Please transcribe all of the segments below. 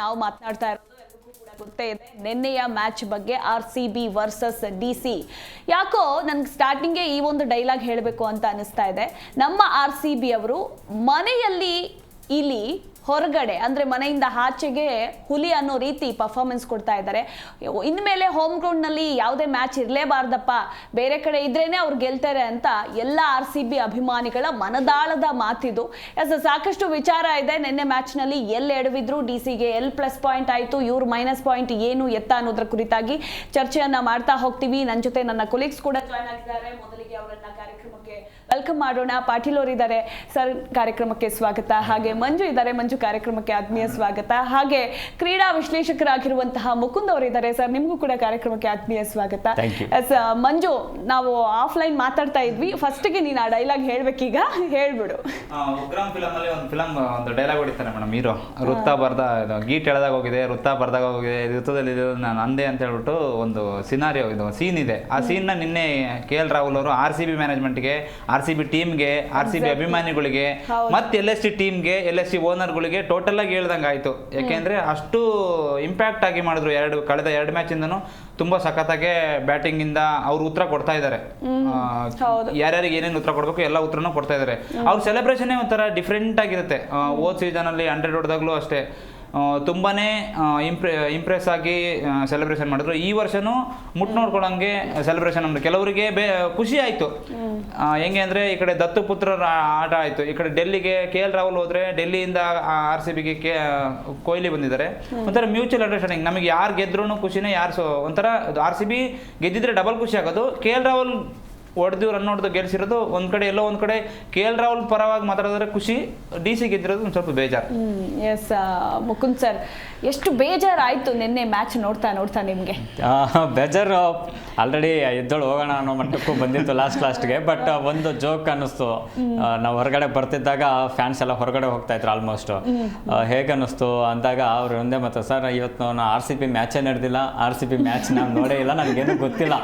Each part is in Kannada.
ನಾವು ಮಾತನಾಡ್ತಾ ಇರೋದು ಗೊತ್ತೇ ಇದೆ. ನಿನ್ನೆಯ ಮ್ಯಾಚ್ ಬಗ್ಗೆ R C B versus D C ಯಾಕೋ ನನ್ಗೆ ಸ್ಟಾರ್ಟಿಂಗೇ ಈ ಒಂದು ಡೈಲಾಗ್ ಹೇಳಬೇಕು ಅಂತ ಅನಿಸ್ತಾ ಇದೆ. ನಮ್ಮ ಆರ್ ಸಿ ಬಿ ಅವರು ಮನೆಯಲ್ಲಿ ಇಲಿ ಹೊರಗಡೆ, ಅಂದ್ರೆ ಮನೆಯಿಂದ ಆಚೆಗೆ ಹುಲಿ ಅನ್ನೋ ರೀತಿ ಪರ್ಫಾರ್ಮೆನ್ಸ್ ಕೊಡ್ತಾ ಇದ್ದಾರೆ. ಇನ್ಮೇಲೆ ಹೋಮ್ ಗ್ರೌಂಡ್ನಲ್ಲಿ ಯಾವುದೇ ಮ್ಯಾಚ್ ಇರಲೇಬಾರ್ದಪ್ಪ. ಬೇರೆ ಕಡೆ ಇದ್ರೇನೆ ಅವ್ರು ಗೆಲ್ತಾರೆ ಅಂತ ಎಲ್ಲ ಆರ್ ಸಿ ಬಿ ಅಭಿಮಾನಿಗಳ ಮನದಾಳದ ಮಾತಿದು. ಎಸ್ ಸಾಕಷ್ಟು ವಿಚಾರ ಇದೆ. ನಿನ್ನೆ ಮ್ಯಾಚ್ನಲ್ಲಿ ಎಲ್ಲಿ ಎಡವಿದ್ರು ಡಿ ಸಿಗೆ ಎಲ್ ಪ್ಲಸ್ ಪಾಯಿಂಟ್ ಆಯ್ತು. ಇವ್ರ ಮೈನಸ್ ಪಾಯಿಂಟ್ ಏನು ಎತ್ತ ಅನ್ನೋದ್ರ ಕುರಿತಾಗಿ ಚರ್ಚೆಯನ್ನ ಮಾಡ್ತಾ ಹೋಗ್ತೀವಿ. ನನ್ನ ಜೊತೆ ನನ್ನ ಕೊಲೀಗ್ಸ್ ಕೂಡ ಜಾಯ್ನ್ ಆಗಿದ್ದಾರೆ. ಮೊದಲಿಗೆ ಅವರನ್ನ ಕಾರ್ಯಕ್ರಮಕ್ಕೆ ವೆಲ್ಕಮ್ ಮಾಡೋಣ. ಪಾಟೀಲ್ ಅವರು ಇದ್ದಾರೆ. ಸರ್ ಕಾರ್ಯಕ್ರಮಕ್ಕೆ ಸ್ವಾಗತ. ಹಾಗೆ ಮಂಜು ಇದ್ದಾರೆ. ಮಂಜು ಕಾರ್ಯಕ್ರಮಕ್ಕೆ ಆತ್ಮೀಯ ಸ್ವಾಗತ. ಹಾಗೆ ಕ್ರೀಡಾ ವಿಶ್ಲೇಷಕರಾಗಿರುವಂತಹ ಮುಕುಂದ್ ಅವರು ಇದ್ದಾರೆ. ಸರ್ ನಿಮಗೂ ಕೂಡ ಕಾರ್ಯಕ್ರಮಕ್ಕೆ ಆತ್ಮೀಯ ಸ್ವಾಗತ. ಮಂಜು ನಾವು ಆಫ್ಲೈನ್ ಮಾತಾಡ್ತಾ ಇದ್ವಿ. ಫಸ್ಟ್ಗೆ ನೀನು ಆ ಡೈಲಾಗ್ ಹೇಳ್ಬೇಕೀಗ? ಹೇಳ್ಬಿಡು. ಆ, ಉಗ್ರಂ ಫಿಲಮ್ ಅಲ್ಲಿ ಒಂದು ಫಿಲಮ್ ಒಂದು ಡೈಲಾಗ್ ಹೊಡಿತಾರೆ ಮೇಡಮ್. ಹೀರೋ. ವೃತ್ತ ಬರ್ದ ಇದು ಗೀಟ್ ಎಳೆದಾಗ ಹೋಗಿದೆ ವೃತ್ತ ಬರ್ದಾಗ ಹೋಗಿದೆ. ವೃತ್ತದಲ್ಲಿ ನಾನು ಅಂದೆ ಅಂತ ಹೇಳ್ಬಿಟ್ಟು ಒಂದು ಸಿನಾರಿಯೋ ಇದು ಸೀನ್ ಇದೆ. ಆ ಸೀನ್ನ ನಿನ್ನೆ ಕೆ ಎಲ್ ರಾಹುಲ್ ಅವರು ಆರ್ ಸಿ ಬಿ ಮ್ಯಾನೇಜ್ಮೆಂಟ್ಗೆ ಆರ್ ಸಿ ಬಿ ಟೀಮ್ಗೆ ಆರ್ ಸಿ ಬಿ ಅಭಿಮಾನಿಗಳಿಗೆ. ಮತ್ತೆ ಎಲ್ ಎಸ್ ಸಿ ಟೀಮ್ಗೆ ಎಲ್ ಎಸ್ ಸಿ ಓನರ್ಗಳಿಗೆ ಟೋಟಲ್ ಆಗಿ ಹೇಳ್ದಂಗೆ ಆಯ್ತು. ಯಾಕೆಂದ್ರೆ ಅಷ್ಟು ಇಂಪ್ಯಾಕ್ಟ್ ಆಗಿ ಮಾಡಿದ್ರು ಎರಡು ಕಳೆದ ಎರಡು ಮ್ಯಾಚ್ ಇಂದನು ತುಂಬಾ ಸಖತ್ತಾಗೆ ಬ್ಯಾಟಿಂಗ್ ಇಂದ ಅವ್ರು ಉತ್ತರ ಕೊಡ್ತಾ ಇದ್ದಾರೆ. ಯಾರ್ಯಾರಿಗೆ ಏನೇನು ಉತ್ತರ ಕೊಡಬೇಕು ಎಲ್ಲ ಉತ್ತರನೂ ಕೊಡ್ತಾ ಇದ್ದಾರೆ. ಅವ್ರ ಸೆಲೆಬ್ರೇಷನ್ ಒಂಥರ ಡಿಫ್ರೆಂಟ್ ಆಗಿರುತ್ತೆ. ಓದ್ ಸೀಸನ್ ಅಲ್ಲಿ ಹಂಡ್ರೆಡ್ ಹೊಡೆದಾಗ್ಲೂ ಅಷ್ಟೇ. ಆ, ತುಂಬಾನೇ ಇಂಪ್ರೆ ಇಂಪ್ರೆಸ್ ಆಗಿ ಸೆಲೆಬ್ರೇಷನ್ ಮಾಡಿದ್ರು. ಈ ವರ್ಷನೂ ಮುಟ್ ನೋಡ್ಕೊಳಂಗೆ ಸೆಲೆಬ್ರೇಷನ್ ಮಾಡಿದ್ರು. ಕೆಲವರಿಗೆ ಬೇ ಖುಷಿ ಆಯ್ತು. ಹೆಂಗೆ ಅಂದರೆ ಈ ಕಡೆ ದತ್ತು ಪುತ್ರರ ಆಟ ಆಯ್ತು. ಈ ಕಡೆ ಡೆಲ್ಲಿಗೆ ಕೆ ಎಲ್ ರಾಹುಲ್ ಹೋದರೆ ಡೆಲ್ಲಿಯಿಂದ ಆರ್ ಸಿ ಬಿಗೆ ಕೆ ಕೊಹ್ಲಿ ಬಂದಿದ್ದಾರೆ. ಒಂಥರ ಮ್ಯೂಚುವಲ್ ಅಂಡರ್ಸ್ಟ್ಯಾಂಡಿಂಗ್ ನಮಗೆ ಯಾರು ಗೆದ್ರೂ ಖುಷಿನೇ ಯಾರು ಸೊ ಒಂಥರ ಆರ್ ಸಿ ಬಿ ಗೆದ್ದಿದ್ರೆ ಡಬಲ್ ಖುಷಿ ಆಗೋದು. ಕೆ ಎಲ್ ರಾಹುಲ್ ಹೊಡೆದು ರನ್ ಹೊಡೆದು ಗೆಲ್ಸಿರೋದು ಒಂದ್ ಕಡೆ ಎಲ್ಲೋ ಒಂದ್ ಕಡೆ ಕೆ ಎಲ್ ರಾಹುಲ್ ಪರವಾಗಿ ಮಾತಾಡಿದ್ರೆ ಖುಷಿ, ಡಿ ಸಿ ಗೆದ್ದಿರೋದು ಒಂದು ಸ್ವಲ್ಪ ಬೇಜಾರು. S Mukund sir. ಎಷ್ಟು ಬೇಜಾರಾಯ್ತು ನಿನ್ನೆ ಮ್ಯಾಚ್ ನೋಡ್ತಾ ನೋಡ್ತಾ ನಿಮ್ಗೆ? ಬೇಜಾರು. ಆಲ್ರೆಡಿ ಎದ್ದಳು ಹೋಗೋಣ ಅನ್ನೋ ಮಟ್ಟಕ್ಕೂ ಬಂದಿತ್ತು ಲಾಸ್ಟ್ ಲಾಸ್ಟ್ಗೆ ಬಟ್ ಒಂದು ಜೋಕ್ ಅನ್ನಿಸ್ತು. ನಾವು ಹೊರಗಡೆ ಬರ್ತಿದ್ದಾಗ ಫ್ಯಾನ್ಸ್ ಎಲ್ಲ ಹೊರಗಡೆ ಹೋಗ್ತಾ ಇದ್ರು ಆಲ್ಮೋಸ್ಟ್ ಹೇಗೆ ಅನ್ನಿಸ್ತು? ಅಂದಾಗ ಅವ್ರು ಒಂದೇ ಮತ್ತೆ ಸರ್ ಇವತ್ತು ನಾನು ಆರ್ ಸಿ ಪಿ ಮ್ಯಾಚೇ ನಡೆದಿಲ್ಲ. ಆರ್ ಸಿ ಪಿ ಮ್ಯಾಚ್ ನಾನು ನೋಡೇ ಇಲ್ಲ. ನನಗೇನು ಗೊತ್ತಿಲ್ಲ.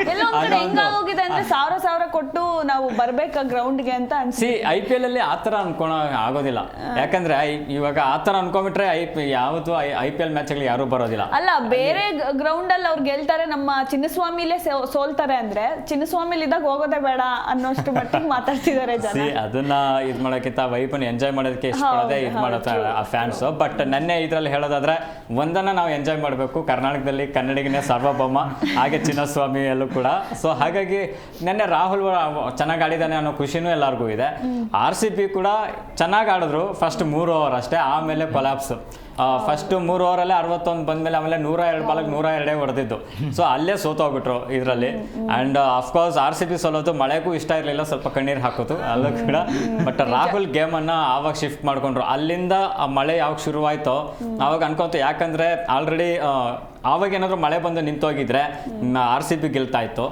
ಸಾವಿರ ಸಾವಿರ ಕೊಟ್ಟು ನಾವು ಬರ್ಬೇಕಾ ಗ್ರೌಂಡ್ಗೆ ಅಂತ ಅನ್ಸಿ ಐ ಪಿ ಎಲ್ ಅಲ್ಲಿ ಆ ಥರ ಅನ್ಕೊಳೋ ಆಗೋದಿಲ್ಲ. ಯಾಕಂದ್ರೆ ಇವಾಗ ಆ ಥರ ಅನ್ಕೊಂಬಿಟ್ರೆ ಐ ಪಿ ಯಾವತ್ತು ಐ ಪಿ ಎಲ್ ಮ್ಯಾಚ್ಗಳು ಯಾರು ಬರೋದಿಲ್ಲ. ಅಲ್ಲ ಬೇರೆ ಗ್ರೌಂಡ್ ಅಲ್ಲಿ ಅವ್ರು ಗೆಲ್ತಾರೆ ನಮ್ಮ ಚಿನ್ನಸ್ವಾಮಿಲೇ ಸೋಲ್ತಾರೆ ಅಂದ್ರೆ ಚಿನ್ನಸ್ವಾಮಿಲಿ ಇದ್ದಾಗ ಹೋಗೋದೇ ಬೇಡ ಅನ್ನೋಷ್ಟು ಮಟ್ಟಿಗೆ ಮಾತಾಡ್ತಿದ್ದಾರೆ ಜನ. ಸಿ ಅದನ್ನ ಇದ್ ಮಾಡೋಕ್ಕಿಂತ ವೈಫನ್ ಎಂಜಾಯ್ ಮಾಡೋದಕ್ಕೆ ಇಷ್ಟಪಡೋದೇ ಇದ್ ಹೌದು, ಆ ಫ್ಯಾನ್ಸ್ ಬಟ್ ನನ್ನೆ ಇದ್ರಲ್ಲಿ ಹೇಳೋದಾದ್ರೆ ಒಂದನ್ನ ನಾವು ಎಂಜಾಯ್ ಮಾಡಬೇಕು ಕರ್ನಾಟಕದಲ್ಲಿ ಕನ್ನಡಿಗನೇ ಸಾರ್ವಭೌಮ ಹಾಗೆ ಚಿನ್ನಸ್ವಾಮಿ ಚಿನ್ನಸ್ವಾಮಿಯಲ್ಲೂ ಕೂಡ. ಸೊ ಹಾಗಾಗಿ ನೆನ್ನೆ ರಾಹುಲ್ ಚೆನ್ನಾಗಿ ಆಡಿದಾನೆ ಅನ್ನೋ ಖುಷಿನೂ ಎಲ್ಲರಿಗೂ ಇದೆ. ಆರ್ ಸಿ ಪಿ ಕೂಡ ಚೆನ್ನಾಗಿ ಆಡಿದ್ರು ಫಸ್ಟ್ ಮೂರು ಓವರ್ ಅಷ್ಟೇ ಆಮೇಲೆ ಕೊಲಾಪ್ಸ್ ಫಸ್ಟ್ ಮೂರು ಓವರಲ್ಲೇ ಅರವತ್ತೊಂದು ಬಂದ್ಮೇಲೆ ಆಮೇಲೆ ನೂರ ಎರಡು ಬಾಲಕ್ಕೆ ನೂರ ಎರಡೇ ಹೊಡೆದಿದ್ದು. ಸೊ ಅಲ್ಲೇ ಸೋತೋಗ್ಬಿಟ್ರು ಇದರಲ್ಲಿ. And of course R C B ಸೋಲೋದು ಮಳೆಗೂ ಇಷ್ಟ ಇರಲಿಲ್ಲ ಸ್ವಲ್ಪ ಕಣ್ಣೀರು ಹಾಕೋದು ಅಲ್ಲೂ ಕೂಡ. ಬಟ್ ರಾಹುಲ್ ಗೇಮ್ ಅನ್ನ ಆವಾಗ ಶಿಫ್ಟ್ ಮಾಡ್ಕೊಂಡ್ರು. ಅಲ್ಲಿಂದ ಆ ಮಳೆ ಯಾವಾಗ ಶುರುವಾಯಿತೋ ಆವಾಗ ಅನ್ಕೊಂತ. ಯಾಕಂದ್ರೆ ಆಲ್ರೆಡಿ ಆವಾಗ ಏನಾದರೂ ಮಳೆ ಬಂದು ನಿಂತೋಗಿದ್ರೆ ಆರ್ ಸಿ ಬಿ ಗೆಲ್ತಾ ಇತ್ತು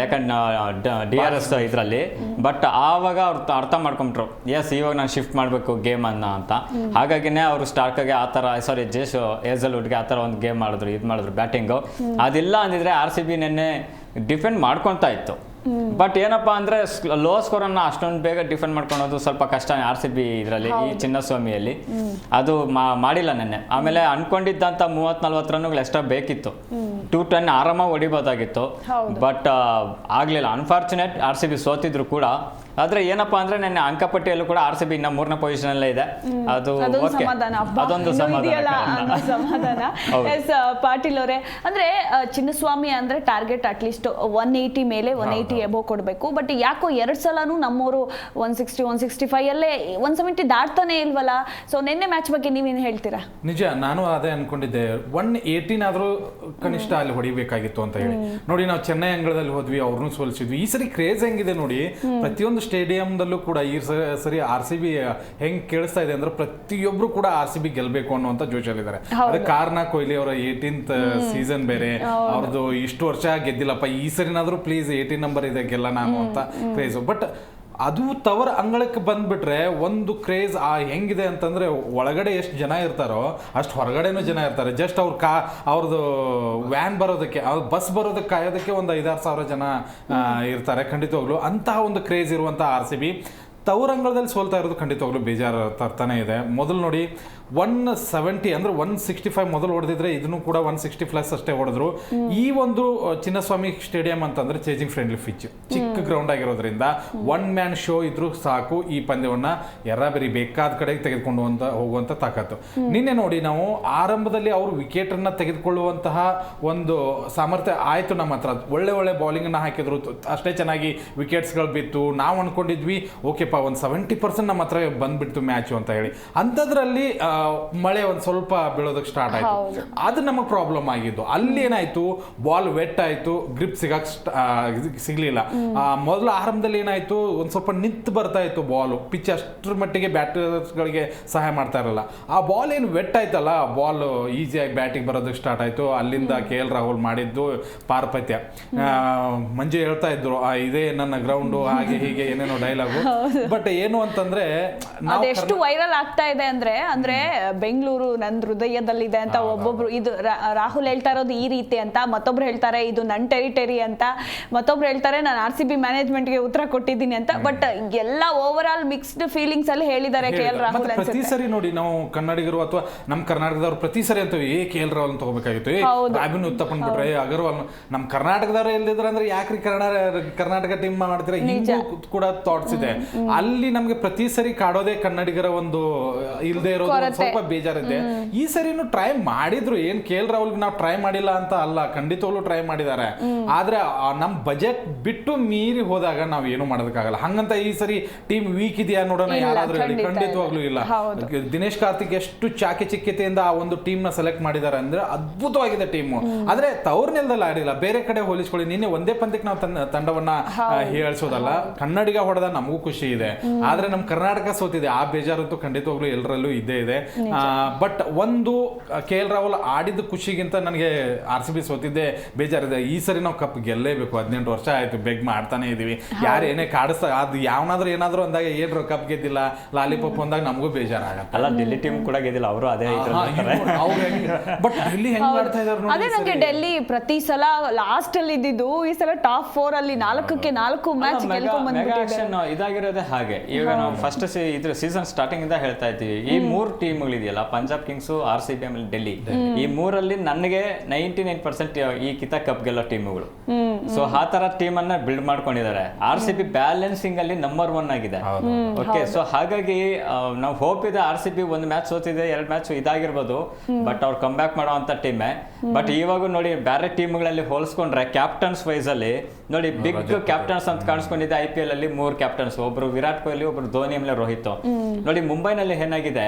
ಯಾಕಂದ್ರೆ ಡಿ ಆರ್ ಎಸ್ ಇದರಲ್ಲಿ. ಬಟ್ ಆವಾಗ ಅವ್ರು ಅರ್ಥ ಮಾಡ್ಕೊಂಡ್ರು. ಎಸ್ ಇವಾಗ ನಾನು ಶಿಫ್ಟ್ ಮಾಡಬೇಕು ಗೇಮ್ ಅನ್ನ ಅಂತ. ಹಾಗಾಗಿನೇ ಅವರು ಸ್ಟಾರ್ಕಾಗೆ ಆ ಥರ ಸಾರಿ ಜೇಶ್ ಏಜಲ್ವುಡ್ಗೆ ಆ ಥರ ಒಂದು ಗೇಮ್ ಮಾಡಿದ್ರು ಇದು ಮಾಡಿದ್ರು ಬ್ಯಾಟಿಂಗು. ಅದಿಲ್ಲ ಅಂದಿದ್ರೆ ಆರ್ ಸಿ ಬಿ ನೆನ್ನೆ ಡಿಫೆಂಡ್ ಮಾಡ್ಕೊತಾ ಇತ್ತು. ಬಟ್ ಏನಪ್ಪಾ ಅಂದ್ರೆ ಲೋ ಸ್ಕೋರ್ ಅನ್ನ ಅಷ್ಟೊಂದು ಬೇಗ ಡಿಫೆಂಡ್ ಮಾಡ್ಕೊಳೋದು ಸ್ವಲ್ಪ ಕಷ್ಟ ಆರ್ ಸಿ ಬಿ ಇದರಲ್ಲಿ ಈ ಚಿನ್ನಸ್ವಾಮಿಯಲ್ಲಿ. ಅದು ಮಾಡಿಲ್ಲ ನೆನ್ನೆ. ಆಮೇಲೆ ಅನ್ಕೊಂಡಿದ್ದಂತ ಮೂವತ್ ನಲ್ವತ್ತು ರನ್ಗಳು ಎಕ್ಸ್ಟ್ರಾ ಬೇಕಿತ್ತು. ಟೂ ಟೆನ್ ಆರಾಮಾಗಿ ಹೊಡಿಬೋದಾಗಿತ್ತು. ಬಟ್ ಆಗಲಿಲ್ಲ. ಅನ್ಫಾರ್ಚುನೇಟ್ ಆರ್ ಸಿ ಬಿ ಸೋತಿದ್ರು ಕೂಡ. ಆದ್ರೆ ಏನಪ್ಪಾ ಅಂದ್ರೆ ನಿನ್ನೆ ಅಂಕಪಟ್ಟಿಯಲ್ಲೂ ಕೂಡ ಆರ್ ಸಿ ಬಿ ಇನ್ನ ಮೂರನೇ ಪೊಸಿಷನ್ ಅಲ್ಲೇ ಇದೆ. ಅದು ಅದೊಂದು ಓಕೆ ಸಮಾಧಾನ. ಎಸ್ ಪಾಟೀಲ್ ಅವರೇ. ಅಂದ್ರೆ ಚಿನ್ನಸ್ವಾಮಿ ಅಂದ್ರೆ target at least one eighty ಮೇಲೆ ಒನ್ ಏಯ್ಟಿ ಎಬೋ ಕೊಡಬೇಕು. ಬಟ್ ಯಾಕೋ ಎರಡ್ ಸಲನೂ ನಮ್ಮವರು one sixty one sixty five ಅಲ್ಲೇ ಒನ್ ಸೆವೆಂಟಿ ದಾಟ್ತಾನೆ ಇಲ್ವಲ್ಲ? ಸೊ ನಿನ್ನೆ ಮ್ಯಾಚ್ ಬಗ್ಗೆ ನೀವೇನು ಹೇಳ್ತೀರಾ? ನಿಜ ನಾನು ಅದೇ ಅನ್ಕೊಂಡಿದ್ದೆ. ಒನ್ ಏಯ್ಟೀನ್ ಆದ್ರೂ ಕನಿಷ್ಠ ಅಲ್ಲಿ ಹೊಡಿಬೇಕಾಗಿತ್ತು ಅಂತ ಹೇಳಿ. ನೋಡಿ ನಾವು ಚೆನ್ನೈ ಅಂಗಳದಲ್ಲಿ ಹೋದ್ವಿ ಅವ್ರನ್ನೂ ಸೋಲಿಸಿದ್ವಿ. ಈ ಸರಿ ಕ್ರೇಜ್ ಹೆಂಗಿದೆ ನೋಡಿ ಪ್ರತಿಯೊಂದು ಸ್ಟೇಡಿಯಂದಲ್ಲೂ ಕೂಡ ಈ ಸರಿ ಆರ್ ಸಿ ಬಿ ಹೆಂಗ್ ಕೇಳಿಸ್ತಾ ಇದೆ ಅಂದ್ರೆ ಪ್ರತಿಯೊಬ್ರು ಕೂಡ ಆರ್ ಸಿ ಬಿ ಗೆಲ್ಬೇಕು ಅನ್ನುವಂತ ಜೋಶಲ್ಲಿದ್ದಾರೆ. ಅದಕ್ಕೆ ಕಾರಣ ಕೊಹ್ಲಿ ಅವರ ಏಯ್ಟೀನ್ತ್ ಸೀಸನ್ ಬೇರೆ. ಅವ್ರದ್ದು ಇಷ್ಟು ವರ್ಷ ಗೆದ್ದಿಲ್ಲಪ್ಪ. ಈ ಸರಿನಾದ್ರೂ ಪ್ಲೀಸ್ ಏಯ್ಟೀನ್ ನಂಬರ್ ಇದೆ ಗೆಲ್ಲ ನಾನು ಅಂತ ಕ್ರೇಜು ಬಟ್ ಅದು ತವರ ಅಂಗಳಕ್ಕೆ ಬಂದ್ಬಿಟ್ರೆ ಒಂದು ಕ್ರೇಜ್ ಆ ಹೆಂಗಿದೆ ಅಂತಂದ್ರೆ ಒಳಗಡೆ ಎಷ್ಟು ಜನ ಇರ್ತಾರೋ ಅಷ್ಟು ಹೊರಗಡೆನೂ ಜನ ಇರ್ತಾರೆ. ಜಸ್ಟ್ ಅವ್ರ ಕಾ ಅವ್ರದ್ದು ವ್ಯಾನ್ ಬರೋದಕ್ಕೆ, ಅವ್ರ ಬಸ್ ಬರೋದಕ್ಕೆ ಕಾಯೋದಕ್ಕೆ ಒಂದು ಐದಾರು ಸಾವಿರ ಜನ ಇರ್ತಾರೆ. ಖಂಡಿತವಾಗ್ಲು ಅಂತಹ ಒಂದು ಕ್ರೇಜ್ ಇರುವಂತಹ ಆರ್ ಸಿ ಬಿ ತವರಂಗಳದಲ್ಲಿ ಸೋಲ್ತಾ ಇರೋದು ಖಂಡಿತವಾಗ್ಲೂ ಬೇಜಾರು ತರ್ತಾನೆ ಇದೆ. ಮೊದಲು ನೋಡಿ ಒನ್ ಸೆವೆಂಟಿ ಅಂದ್ರೆ ಒನ್ ಸಿಕ್ಸ್ಟಿ ಫೈವ್ ಮೊದಲು ಹೊಡೆದಿದ್ರೆ ಇದನ್ನು ಕೂಡ ಒನ್ ಸಿಕ್ಸ್ಟಿ ಪ್ಲಸ್ ಅಷ್ಟೇ ಹೊಡೆದ್ರು. ಈ ಒಂದು ಚಿನ್ನಸ್ವಾಮಿ ಸ್ಟೇಡಿಯಂ ಅಂತಂದ್ರೆ ಚೇಜಿಂಗ್ ಫ್ರೆಂಡ್ಲಿ ಪಿಚ್ ಚಿಕ್ಕ ಗ್ರೌಂಡ್ ಆಗಿರೋದ್ರಿಂದ ಒನ್ ಮ್ಯಾನ್ ಶೋ ಇದ್ರೂ ಸಾಕು ಈ ಪಂದ್ಯವನ್ನ ಎರ್ರಾಬೆರಿ ಬೇಕಾದ ಕಡೆಗೆ ತೆಗೆದುಕೊಂಡು ಅಂತ ಹೋಗುವಂತ ತಾಕತ್ತು. ನಿನ್ನೆ ನೋಡಿ ನಾವು ಆರಂಭದಲ್ಲಿ ಅವರು ವಿಕೆಟ್ ಅನ್ನ ತೆಗೆದುಕೊಳ್ಳುವಂತಹ ಒಂದು ಸಾಮರ್ಥ್ಯ ಆಯ್ತು ನಮ್ಮ ಹತ್ರ. ಒಳ್ಳೆ ಒಳ್ಳೆ ಬೌಲಿಂಗ್ ಅನ್ನ ಹಾಕಿದ್ರು. ಅಷ್ಟೇ ಚೆನ್ನಾಗಿ ವಿಕೆಟ್ಸ್ಗಳು ಬಿತ್ತು. ನಾವು ಅನ್ಕೊಂಡಿದ್ವಿ ಓಕೆಪ್ಪ ಒಂದು ಸೆವೆಂಟಿ ಪರ್ಸೆಂಟ್ ನಮ್ಮ ಹತ್ರ ಬಂದ್ಬಿಡ್ತು ಮ್ಯಾಚ್ ಅಂತ ಹೇಳಿ. ಅಂಥದ್ರಲ್ಲಿ ಆ, ಮಳೆ ಒಂದು ಸ್ವಲ್ಪ ಬೀಳೋದಕ್ಕೆ ಸ್ಟಾರ್ಟ್ ಆಯ್ತು. ಅದು ನಮಗೆ ಪ್ರಾಬ್ಲಮ್ ಆಗಿದ್ದು. ಅಲ್ಲಿ ಏನಾಯ್ತು? ಬಾಲ್ ವೆಟ್ ಆಯ್ತು ಗ್ರಿಪ್ ಸಿಗಕ್ ಸಿಗ್ಲಿಲ್ಲ. ಮೊದಲು ಆರಂಭದಲ್ಲಿ ಏನಾಯ್ತು? ಒಂದ್ ಸ್ವಲ್ಪ ನಿಂತು ಬರ್ತಾ ಇತ್ತು ಬಾಲ್ ಪಿಚ್ ಅಷ್ಟರ ಮಟ್ಟಿಗೆ ಬ್ಯಾಟರ್ಸ್ ಗಳಿಗೆ ಸಹಾಯ ಮಾಡ್ತಾ ಇರಲ್ಲ. ಆ ಬಾಲ್ ಏನು ವೆಟ್ ಆಯ್ತಲ್ಲ? ಬಾಲ್ ಈಸಿಯಾಗಿ ಬ್ಯಾಟಿಂಗ್ ಬರೋದಕ್ಕೆ ಸ್ಟಾರ್ಟ್ ಆಯ್ತು. ಅಲ್ಲಿಂದ ಕೆ ಎಲ್ ರಾಹುಲ್ ಮಾಡಿದ್ದು ಪಾರ್ಪತ್ಯ. ಮಂಜು ಹೇಳ್ತಾ ಇದ್ರು ಇದೇ ನನ್ನ ಗ್ರೌಂಡು ಹಾಗೆ ಹೀಗೆ ಏನೇನೋ ಡೈಲಾಗು ಬಟ್ ಏನು ಅಂತಂದ್ರೆ ಅದೆಷ್ಟು ವೈರಲ್ ಆಗ್ತಾ ಇದೆ ಅಂದ್ರೆ ಅಂದ್ರೆ ಬೆಂಗಳೂರು ನನ್ನ ಹೃದಯದಲ್ಲಿದೆ ಅಂತ ಒಬ್ಬೊಬ್ರು ಇದು ರಾಹುಲ್ ಹೇಳ್ತಾ ಇರೋದು ಈ ರೀತಿ ಅಂತ ಮತ್ತೊಬ್ರು ಹೇಳ್ತಾರೆ ಇದು ನನ್ನ ಟೆರಿಟರಿ ಅಂತ ಮತ್ತೊಬ್ರು ಹೇಳ್ತಾರೆ ನಾನು ಆರ್ ಸಿ ಬಿ ಮ್ಯಾನೇಜ್ಮೆಂಟ್ಗೆ ಉತ್ತರ ಕೊಟ್ಟಿದ್ದೀನಿ ಅಂತ ಬಟ್ ಎಲ್ಲ ಓವರ್ ಆಲ್ ಮಿಕ್ಸ್ಡ್ ಫೀಲಿಂಗ್ಸ್ ಅಲ್ಲಿ ಹೇಳಿದ್ದಾರೆ ಕೆ ಎಲ್ ರಾಹುಲ್ ಪ್ರತಿ ಸರಿ ನೋಡಿ ನಾವು ಕನ್ನಡಿಗರು ಅಥವಾ ನಮ್ಮ ಕರ್ನಾಟಕದವ್ರು ಪ್ರತಿ ಸರಿ ಅಂತ ಏ ಕೆ ಎಲ್ ರಾಹುಲ್ ತಗೋಬೇಕಾಗಿತ್ತು ಅಭಿನ್ ಉತ್ತಪ್ಪ ರಾಬಿನ್ ಉತ್ತಪ್ಪನ್ ಬಿಟ್ರೆ ಅಗರ್ವಾಲ್ ನಮ್ಮ ಕರ್ನಾಟಕದವ್ರು ಎಲ್ಲಿದ್ರ ಅಂದ್ರೆ ಯಾಕ್ರಿ ಕರ್ನಾಟಕ ಕರ್ನಾಟಕ ಟೀಮ್ ಮಾಡ್ತೀರಾ? ಹಿಂಗೂ ಕೂಡ ಥಾಟ್ಸ್ ಇದೆ ಅಲ್ಲಿ ನಮ್ಗೆ ಪ್ರತಿ ಸರಿ ಕಾಡೋದೇ ಕನ್ನಡಿಗರ ಒಂದು ಇಲ್ದೇ ಇರೋದು ಕೊರತೆ. ಸ್ವಲ್ಪ ಬೇಜಾರಿದೆ. ಈ ಸರಿನು ಟ್ರೈ ಮಾಡಿದ್ರು ಏನ್ ಕೇಳ್ರ ಎಲ್ ರಾಹುಲ್ ನಾವು ಟ್ರೈ ಮಾಡಿಲ್ಲ ಅಂತ ಅಲ್ಲ ಖಂಡಿತವಾಗ್ಲೂ ಟ್ರೈ ಮಾಡಿದ್ದಾರೆ. ಆದ್ರೆ ನಮ್ ಬಜೆಟ್ ಬಿಟ್ಟು ಮೀರಿ ಹೋದಾಗ ನಾವ್ ಏನು ಮಾಡೋದಕ್ಕಾಗಲ್ಲ. ಹಂಗಂತ ಈ ಸರಿ ಟೀಮ್ ವೀಕ್ ಇದೆಯಾ ನೋಡೋಣ ಯಾರಾದ್ರೂ ಹೇಳಿ. ಖಂಡಿತ ಖಂಡಿತವಾಗ್ಲೂ ಇಲ್ಲ. ದಿನೇಶ್ ಕಾರ್ತಿಕ್ ಎಷ್ಟು ಚಾಕಿ ಚಿಕ್ಕತೆಯಿಂದ ಆ ಒಂದು ಟೀಮ್ನ ಸೆಲೆಕ್ಟ್ ಮಾಡಿದ್ದಾರೆ ಅಂದ್ರೆ ಅದ್ಭುತವಾಗಿದೆ ಟೀಮ್ ಆದ್ರೆ ತವ್ರ ನೆಲದಲ್ಲಿ ಆಡಿಲ್ಲ. ಬೇರೆ ಕಡೆ ಹೋಲಿಸ್ಕೊಳ್ಳಿ. ನಿನ್ನೆ ಒಂದೇ ಪಂದ್ಯಕ್ಕೆ ನಾವು ತನ್ನ ತಂಡವನ್ನ ಹೇಳ್ಸೋದಲ್ಲ. ಕನ್ನಡಿಗ ಹೊಡೆದ ನಮಗೂ ಖುಷಿ ಇದೆ. ಆದ್ರೆ ನಮ್ ಕರ್ನಾಟಕ ಸೋತಿದೆ. ಆ ಬೇಜಾರಂತೂ ಖಂಡಿತವಾಗ್ಲೂ ಎಲ್ಲರಲ್ಲೂ ಇದ್ದೇ ಇದೆ. ಬಟ್ ಒಂದು ಕೆ ಎಲ್ ರಾಹುಲ್ ಆಡಿದ ಖುಷಿಗಿಂತ ನನಗೆ ಆರ್ ಸಿ ಬಿ ಸೋತಿದ್ದೆ ಬೇಜಾರಿದೆ. ಈ ಸರಿ ನಾವು ಕಪ್ ಗೆಲ್ಲೇಬೇಕು. ಹದಿನೆಂಟು ವರ್ಷ ಆಯ್ತು ಬೆಗ್ ಮಾಡ್ತಾನೆ ಇದೀವಿ. ಯಾರು ಏನೇ ಕಾಡಿಸ್ತಾ ಅದು ಯಾವನಾದ್ರೂ ಏನಾದರೂ ಅಂದಾಗ ಏನ್ರು ಕಪ್ ಗೆದ್ದಿಲ್ಲ ಲಾಲಿಪಾಪ್ ಅಂದಾಗ ನಮಗೂ ಬೇಜಾರಾಗತ್ತೆ. ಅಲ್ಲ ಡೆಲ್ಲಿ ಟೀಮ್ ಕೂಡ ಗೆದ್ದಿಲ್ಲ ಅವರು ಅದೇ ಬಟ್ ಡೆಲ್ಲಿ ಹೆಂಗ್? ಮಾಡ್ತಾ ಇದಾರೆ ಅದೇ ನಂಗೆ ಡೆಲ್ಲಿ ಪ್ರತಿ ಸಲ ಲಾಸ್ಟ್ ಅಲ್ಲಿ ಇದ್ದಿದ್ದು ಈ ಸಲ ಟಾಪ್ ಫೋರ್ ಅಲ್ಲಿ ನಾಲ್ಕಕ್ಕೆ ನಾಲ್ಕು ಮ್ಯಾಚ್ ಮೆಗಾ- ಗೆಲ್ಕೊಂಡ್ ಮೆಗಾ ಬಂದ್ಬಿಟ್ಟಿದ್ದಾರೆ ಆಕ್ಷನ್ ಇದಾಗಿರೋದೇ ಹಾಗೆ. ಈಗ ನಾವು ಫಸ್ಟ್ ಇದ್ರ ಸೀಸನ್ ಸ್ಟಾರ್ಟಿಂಗ್ ಇಂದ ಹೇಳ್ತಾ ಇದ್ದೀವಿ. ಈ ಮೂರ್ ಟೀಮ್ಗಳು ಇದೆಯಲ್ಲ Punjab kings R C B ಆಮೇಲೆ ಡೆಲ್ಲಿ. ಈ ಮೂರಲ್ಲಿ ನನಗೆ ನೈಂಟಿ ನೈನ್ ಪರ್ಸೆಂಟ್ ಈ ಕಿತ ಕಪ್ ಗೆಲ್ಲೋ ಟೀಮ್ಗಳು. ಸೊ ಆ ತರ ಟೀಮ್ ಅನ್ನ ಬಿಲ್ಡ್ ಮಾಡ್ಕೊಂಡಿದ್ದಾರೆ. ಆರ್ ಸಿ ಬಿ ಬ್ಯಾಲೆನ್ಸಿಂಗ್ ಅಲ್ಲಿ ನಂಬರ್ ಒನ್ ಆಗಿದೆ. ಓಕೆ ಸೊ ಹಾಗಾಗಿ ನಾವು ಹೋಪ್ ಇದೆ ಆರ್ ಸಿ ಬಿ ಒಂದು ಮ್ಯಾಚ್ ಸೋತಿದೆ ಎರಡು ಮ್ಯಾಚ್ ಇದಾಗಿರ್ಬೋದು ಬಟ್ ಅವ್ರು ಕಮ್ ಬ್ಯಾಕ್ ಮಾಡುವಂತ ಟೀಮೇ ಬಟ್ ಇವಾಗ ನೋಡಿ ಬೇರೆ ಟೀಮ್ಗಳಲ್ಲಿ ಹೋಲಿಸ್ಕೊಂಡ್ರೆ ಕ್ಯಾಪ್ಟನ್ಸ್ ವೈಸ್ ಅಲ್ಲಿ ನೋಡಿ ಬಿಗ್ ಕ್ಯಾಪ್ಟನ್ಸ್ ಅಂತ ಕಾಣಿಸ್ಕೊಂಡಿದೆ ಐ ಪಿ ಎಲ್ ಅಲ್ಲಿ ಮೂರ್ ಕ್ಯಾಪ್ಟನ್ಸ್ ಒಬ್ರು ವಿರಾಟ್ ಕೊಹ್ಲಿ ಒಬ್ರು ಧೋನಿ ಆಮೇಲೆ ರೋಹಿತ್. ನೋಡಿ ಮುಂಬೈನಲ್ಲಿ ಏನಾಗಿದೆ?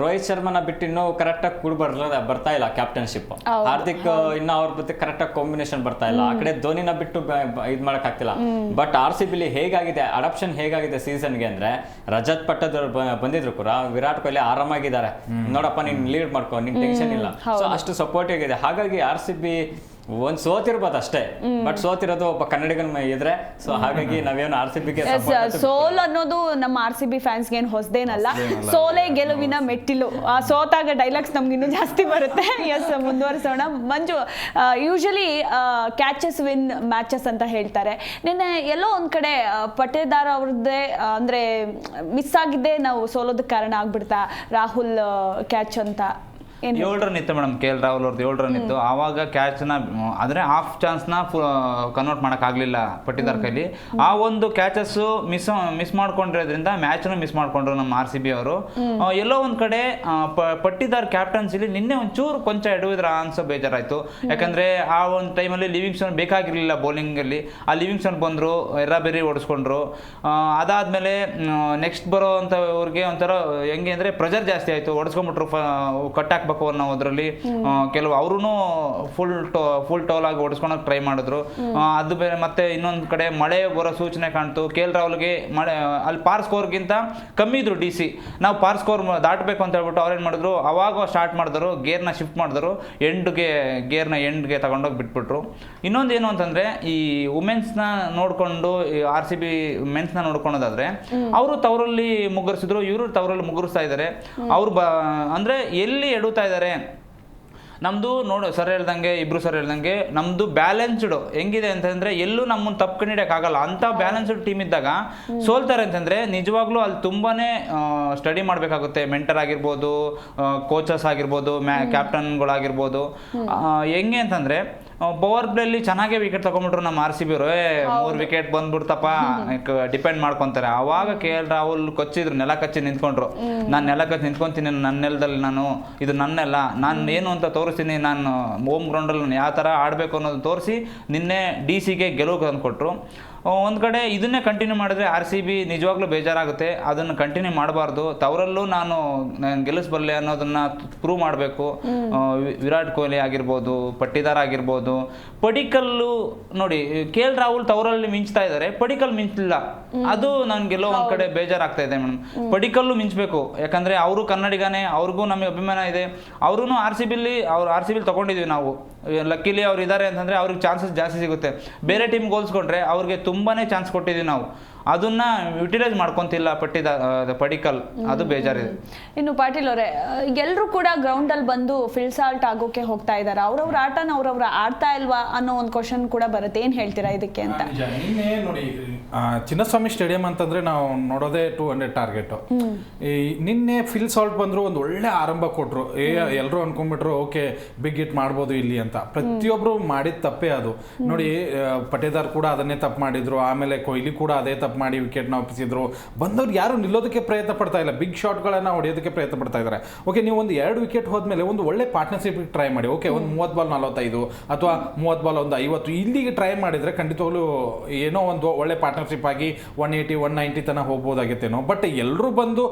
ರೋಹಿತ್ ಶರ್ಮನ ಬಿಟ್ಟು ಇನ್ನೂ ಕರೆಕ್ಟ್ ಆಗಿ ಕೂಡ ಬರ್ಲ ಬರ್ತಾ ಇಲ್ಲ ಕ್ಯಾಪ್ಟನ್ಶಿಪ್ ಹಾರ್ದಿಕ್ ಇನ್ನ ಅವ್ರ ಜೊತೆ ಕರೆಕ್ಟ್ ಆಗಿ ಕಾಂಬಿನೇಷನ್ ಬರ್ತಾ ಇಲ್ಲ. ಆ ಕಡೆ ಧೋನಿನ ಬಿಟ್ಟು ಇದ್ ಮಾಡಕ್ ಆಗ್ತಿಲ್ಲ. ಬಟ್ ಆರ್ ಸಿ ಬಿಲಿ ಹೇಗಾಗಿದೆ? ಅಡಾಪ್ಷನ್ ಹೇಗಾಗಿದೆ ಸೀಸನ್ಗೆ ಅಂದ್ರೆ ರಜತ್ ಪಟ್ಟದವ್ರು ಬಂದಿದ್ರು ಕೂಡ ವಿರಾಟ್ ಕೊಹ್ಲಿ ಆರಾಮಾಗಿದ್ದಾರೆ. ನೋಡಪ್ಪ ನೀನ್ ಲೀಡ್ ಮಾಡ್ಕೊ ನಿನ್ ಟೆನ್ಷನ್ ಇಲ್ಲ. ಸೊ ಅಷ್ಟು ಸಪೋರ್ಟ್ ಆಗಿದೆ. ಹಾಗಾಗಿ ಆರ್ ಸಿ ಬಿ ಒಂದ್ ಸೋತಿರ್ಬೋದು ಅಷ್ಟೇ. ಬಟ್ ಸೋತಿರೋದು ಒಬ್ಬ ಕನ್ನಡಿಗನ ಮ- ಇದ್ರೆ ಸೊ ಹಾಗಾಗಿ ನಾವೇನು ಆರ್ ಸಿ ಬಿಗೆ ಸೋಲ್ ಅನ್ನೋದು ನಮ್ಮ ಆರ್ ಸಿ ಬಿ ಫ್ಯಾನ್ಸ್ಗೆ ಏನು ಹೊಸದೇನಲ್ಲ. ಸೋಲೆ ಗೆಲುವಿನ ಮೆಟ್ಟಿಲು. ಆ ಸೋತಾಗ ಡೈಲಾಗ್ಸ್ ನಮ್ಗೆ ಇನ್ನೂ ಜಾಸ್ತಿ ಬರುತ್ತೆ. ಎಸ್ ಮುಂದುವರಿಸೋಣ. Manju usually catches win matches ಅಂತ ಹೇಳ್ತಾರೆ. ನಿನ್ನೆ ಎಲ್ಲೋ ಒಂದ್ ಕಡೆ ಪಟೇದಾರ್ ಅವ್ರದ್ದೇ ಅಂದ್ರೆ ಮಿಸ್ ಆಗಿದ್ದೇ ನಾವು ಸೋಲೋದಕ್ಕೆ ಕಾರಣ ಆಗ್ಬಿಡ್ತಾ ರಾಹುಲ್ ಕ್ಯಾಚ್ ಅಂತ? ಏಳು ರನ್ ಇತ್ತು ಮೇಡಮ್ ಕೆ ಎಲ್ ರಾಹುಲ್ ಅವ್ರದ್ದು ಏಳು ರನ್ ಇತ್ತು ಆವಾಗ ಕ್ಯಾಚ್ನ ಅಂದರೆ ಹಾಫ್ನ ಕನ್ವರ್ಟ್ ಮಾಡೋಕ್ಕಾಗಲಿಲ್ಲ ಪಟ್ಟಿದಾರ್ ಕೈಲಿ. ಆ ಒಂದು ಕ್ಯಾಚಸ್ ಮಿಸ್ ಮಿಸ್ ಮಾಡ್ಕೊಂಡಿರೋದ್ರಿಂದ ಮ್ಯಾಚ್ನು ಮಿಸ್ ಮಾಡ್ಕೊಂಡ್ರು ನಮ್ಮ ಆರ್ ಸಿ ಬಿ ಅವರು. ಎಲ್ಲೋ ಒಂದ್ ಕಡೆ ಪಟ್ಟಿದಾರ್ ಕ್ಯಾಪ್ಟನ್ಸಿಲಿ ನಿನ್ನೆ ಒಂಚೂರು ಕೊಂಚ ಎಡವಿದ್ರ ಅನ್ಸೋ ಬೇಜಾರಾಯ್ತು. ಯಾಕಂದ್ರೆ ಆ ಒಂದು ಟೈಮಲ್ಲಿ ಬೇಕಾಗಿರ್ಲಿಲ್ಲ ಬೌಲಿಂಗ್ ಅಲ್ಲಿ. ಆ ಲಿವಿಂಗ್ಸ್ಟನ್ ಬಂದರು ಎರ್ರಾಬೆರಿ ಓಡಿಸ್ಕೊಂಡ್ರು. ಅದಾದ್ಮೇಲೆ ನೆಕ್ಸ್ಟ್ ಬರೋ ಅಂಥವ್ರಿಗೆ ಒಂಥರ ಹೆಂಗೆ ಅಂದ್ರೆ ಪ್ರೆಷರ್ ಜಾಸ್ತಿ ಆಯ್ತು. ಓಡಿಸ್ಕೊಂಡ್ಬಿಟ್ರು ಕಟ್ ಹಾಕ್ಬೇಕು ಅದರಲ್ಲಿ ಕೆಲವು ಅವ್ರೂ ಫುಲ್ ಟೋ ಫುಲ್ ಟೋಲ್ ಆಗಿ ಓಡಿಸ್ಕೊಳಕ್ ಟ್ರೈ ಮಾಡಿದ್ರು. ಅದು ಬೇರೆ ಮತ್ತೆ ಇನ್ನೊಂದು ಕಡೆ ಮಳೆ ಬರೋ ಸೂಚನೆ ಕಾಣ್ತು. ಕೆ ಎಲ್ ರಾಹುಲ್ಗೆ ಮಳೆ ಅಲ್ಲಿ ಪಾರ್ ಸ್ಕೋರ್ಗಿಂತ ಕಮ್ಮಿ ಇದ್ರು ಡಿ ಸಿ ನಾವು ಪಾರ್ ಸ್ಕೋರ್ ದಾಟಬೇಕು ಅಂತ ಹೇಳ್ಬಿಟ್ಟು ಅವ್ರೇನು ಮಾಡಿದ್ರು ಅವಾಗ ಸ್ಟಾರ್ಟ್ ಮಾಡಿದ್ರು ಗೇರ್ನ ಶಿಫ್ಟ್ ಮಾಡಿದ್ರು ಎಂಡ್ಗೆ ಗೇರ್ನ ಎಂಡ್ಗೆ ತಗೊಂಡೋಗಿ ಬಿಟ್ಬಿಟ್ರು. ಇನ್ನೊಂದು ಏನು ಅಂತಂದ್ರೆ ಈ ವುಮೆನ್ಸ್ನ ನೋಡ್ಕೊಂಡು ಆರ್ ಸಿ ಬಿ ಮೆನ್ಸ್ನ ನೋಡ್ಕೊಳೋದಾದ್ರೆ ಅವರು ತವರಲ್ಲಿ ಮುಗ್ಗರಿಸಿದ್ರು ಇವರು ತವರಲ್ಲಿ ಮುಗ್ಗರಿಸ್ತಾ ಇದ್ದಾರೆ ಅವ್ರು ಬ ಅಂದ್ರೆ ಎಲ್ಲಿ ಎಡುತ್ತಾ ಇದ್ದಾರೆ ನಮ್ಮದು ನೋಡು ಸರ್ ಹೇಳ್ದಂಗೆ ಇಬ್ಬರು ಸರ್ ಹೇಳ್ದಂಗೆ ನಮ್ಮದು ಬ್ಯಾಲೆನ್ಸ್ಡ್ ಹೆಂಗಿದೆ ಅಂತಂದರೆ ಎಲ್ಲೂ ನಮ್ಮನ್ನು ತಪ್ಪು ಆಗಲ್ಲ. ಅಂಥ ಬ್ಯಾಲೆನ್ಸ್ಡ್ ಟೀಮ್ ಇದ್ದಾಗ ಸೋಲ್ತಾರೆ ಅಂತಂದರೆ ನಿಜವಾಗ್ಲೂ ಅಲ್ಲಿ ತುಂಬಾ ಸ್ಟಡಿ ಮಾಡಬೇಕಾಗುತ್ತೆ. ಮೆಂಟರ್ ಆಗಿರ್ಬೋದು ಕೋಚಸ್ ಆಗಿರ್ಬೋದು ಮ್ಯಾ ಕ್ಯಾಪ್ಟನ್ಗಳಾಗಿರ್ಬೋದು ಹೆಂಗೆ ಅಂತಂದ್ರೆ ಪವರ್ ಪ್ಲೇಲಿ ಚೆನ್ನಾಗೇ ವಿಕೆಟ್ ತಗೊಂಡ್ಬಿಟ್ರು ನಮ್ಮ ಆರ್ ಸಿ ಬಿ ಮೂರು ವಿಕೆಟ್ ಬಂದ್ಬಿಡ್ತಪ್ಪ. ಡಿಪೆಂಡ್ ಮಾಡ್ಕೊಂತಾರೆ. ಅವಾಗ ಕೆ ಎಲ್ ರಾಹುಲ್ ಕೊಚ್ಚಿದ್ರು ನೆಲ ಕಚ್ಚಿ ನಿಂತ್ಕೊಂಡ್ರು. ನಾನು ನೆಲ ಕಚ್ಚಿ ನಿಂತ್ಕೊಂತೀನಿ ನನ್ನ ನೆಲದಲ್ಲಿ ನಾನು ಇದು ನನ್ನೆಲ್ಲ. ನೆಲ ನಾನು ಏನು ಅಂತ ತೋರಿಸ್ತೀನಿ ನಾನು ಹೋಮ್ ಗ್ರೌಂಡಲ್ಲಿ ನಾನು ಯಾವ ಥರ ಆಡಬೇಕು ಅನ್ನೋದು ತೋರಿಸಿ ನಿನ್ನೆ ಡಿ ಸಿಗೆ ಗೆಲುವು ತಂದುಕೊಟ್ರು. ಒಂದು ಕಡೆ ಇದನ್ನೇ ಕಂಟಿನ್ಯೂ ಮಾಡಿದ್ರೆ ಆರ್ ಸಿ ಬಿ ನಿಜವಾಗ್ಲೂ ಬೇಜಾರಾಗುತ್ತೆ. ಅದನ್ನು ಕಂಟಿನ್ಯೂ ಮಾಡಬಾರ್ದು. ತವರಲ್ಲೂ ನಾನು ನಾನು ಗೆಲ್ಲಿಸ್ಬಲ್ಲೆ ಅನ್ನೋದನ್ನ ಪ್ರೂವ್ ಮಾಡಬೇಕು. ವಿರಾಟ್ ಕೊಹ್ಲಿ ಆಗಿರ್ಬೋದು ಪಟ್ಟಿದಾರ್ ಆಗಿರ್ಬೋದು. ಪಡಿಕಲ್ಲು ನೋಡಿ ಕೆ ಎಲ್ ರಾಹುಲ್ ತವರಲ್ಲಿ ಮಿಂಚ್ತಾ ಇದ್ದಾರೆ ಪಡಿಕಲ್ ಮಿಂಚಿಲ್ಲ. ಅದು ನನ್ಗೆಲ್ಲೋ ಒಂದ್ ಕಡೆ ಬೇಜಾರಾಗ್ತಾ ಇದೆ ಮೇಡಮ್. ಪಡಿಕಲ್ಲು ಮಿಂಚಬೇಕು. ಯಾಕಂದ್ರೆ ಅವರು ಕನ್ನಡಿಗಾನೇ ಅವ್ರಿಗೂ ನಮಗೆ ಅಭಿಮಾನ ಇದೆ. ಅವ್ರೂ ಆರ್ ಸಿ ಬಿಲಿ ಅವ್ರು ಆರ್ ಸಿ ಬಿಲ್ ತಗೊಂಡಿದ್ವಿ ನಾವು. ಲಕ್ಕಿಲಿ ಅವ್ರು ಇದ್ದಾರೆ ಅಂತಂದ್ರೆ ಅವ್ರಿಗೆ ಚಾನ್ಸಸ್ ಜಾಸ್ತಿ ಸಿಗುತ್ತೆ. ಬೇರೆ ಟೀಮ್ ಹೋಲ್ಸ್ಕೊಂಡ್ರೆ ಅವ್ರಿಗೆ ತುಂಬಾನೇ ಚಾನ್ಸ್ ಕೊಟ್ಟಿದ್ವಿ ನಾವು. ಅದನ್ನ ಯುಟಿಲೈಸ್ ಮಾಡ್ಕೊಂತಿಲ್ಲ ಪಟ್ಟಿದ ಪಡಿಕಲ್. ಅದು ಬೇಜಾರಿದೆ. ಇನ್ನು ಪಾಟೀಲ್ ಅವರೇ ಎಲ್ಲರೂ ಕೂಡ ಗ್ರೌಂಡ್ ಅಲ್ಲಿ ಬಂದು ಫಿಲ್ಸಾಲ್ಟ್ ಆಗೋಕೆ ಹೋಗ್ತಾ ಇದ್ದಾರೆ ಅವ್ರವ್ರ ಆಟನ ಅವ್ರವ್ರ ಆಡ್ತಾ ಇಲ್ವಾ ಅನ್ನೋ ಒಂದು ಕ್ವಶನ್ ಕೂಡ ಬರುತ್ತೆ. ಏನ್ ಹೇಳ್ತೀರಾ ಇದಕ್ಕೆ ಅಂತ. ನಿನ್ನೆ ನೋಡಿ ಚಿನ್ನಸ್ವಾಮಿ ಸ್ಟೇಡಿಯಂ ಅಂತಂದ್ರೆ ನಾವು ನೋಡೋದೇ ಟೂ ಹಂಡ್ರೆಡ್ ಟಾರ್ಗೆಟ್ ಈ ನಿನ್ನೆ ಫಿಲ್ ಸಾಲ್ಟ್ ಬಂದ್ರು ಒಂದು ಒಳ್ಳೆ ಆರಂಭ ಕೊಟ್ರು. ಏ ಎಲ್ಲರೂ ಅನ್ಕೊಂಡ್ಬಿಟ್ರು ಓಕೆ ಬಿಗ್ ಹಿಟ್ ಮಾಡ್ಬೋದು ಇಲ್ಲಿ ಅಂತ. ಪ್ರತಿಯೊಬ್ರು ಮಾಡಿದ ತಪ್ಪೇ ಅದು. ನೋಡಿ ಪಟೇದಾರ್ ಕೂಡ ಅದನ್ನೇ ತಪ್ಪು ಮಾಡಿದ್ರು. ಆಮೇಲೆ ಕೊಹ್ಲಿ ಕೂಡ ಅದೇ ತಪ್ಪು ಮಾಡಿ ವಿಕೆಟ್ನ ಒಪ್ಪಿಸಿದ್ರು. ಬಂದವ್ರು ಯಾರು ನಿಲ್ಲೋದಕ್ಕೆ ಪ್ರಯತ್ನ ಪಡ್ತಾ ಇಲ್ಲ. ಬಿಗ್ ಶಾಟ್ಗಳನ್ನು ಹೊಡೆಯೋದಕ್ಕೆ ಪ್ರಯತ್ನ ಪಡ್ತಾ ಇದ್ದಾರೆ. ಓಕೆ ನೀವು ಒಂದು ಎರಡು ವಿಕೆಟ್ ಹೋದ್ಮೇಲೆ ಒಂದು ಒಳ್ಳೆ ಪಾರ್ಟ್ನರ್ಶಿಪ್ ಟ್ರೈ ಮಾಡಿ. ಓಕೆ ಒಂದು ಮೂವತ್ತು ಬಾಲ್ ನಲವತ್ತೈದು ಅಥವಾ ಮೂವತ್ತು ಬಾಲ್ ಒಂದು ಐವತ್ತು ಇಲ್ಲಿಗೆ ಟ್ರೈ ಮಾಡಿದ್ರೆ ಖಂಡಿತವಾಗ್ಲೂ ಏನೋ ಒಂದು ಒಳ್ಳೆ ಪಾರ್ಟ್ನರ್ಶಿಪ್ ಆಗಿ ಒನ್ ಏಯ್ಟಿ ಒನ್ ನೈಂಟಿ ತನಕ ಹೋಗ್ಬೋದಾಗಿತ್ತೇನೋ. ಬಟ್ ಎಲ್ಲರೂ ಬಂದು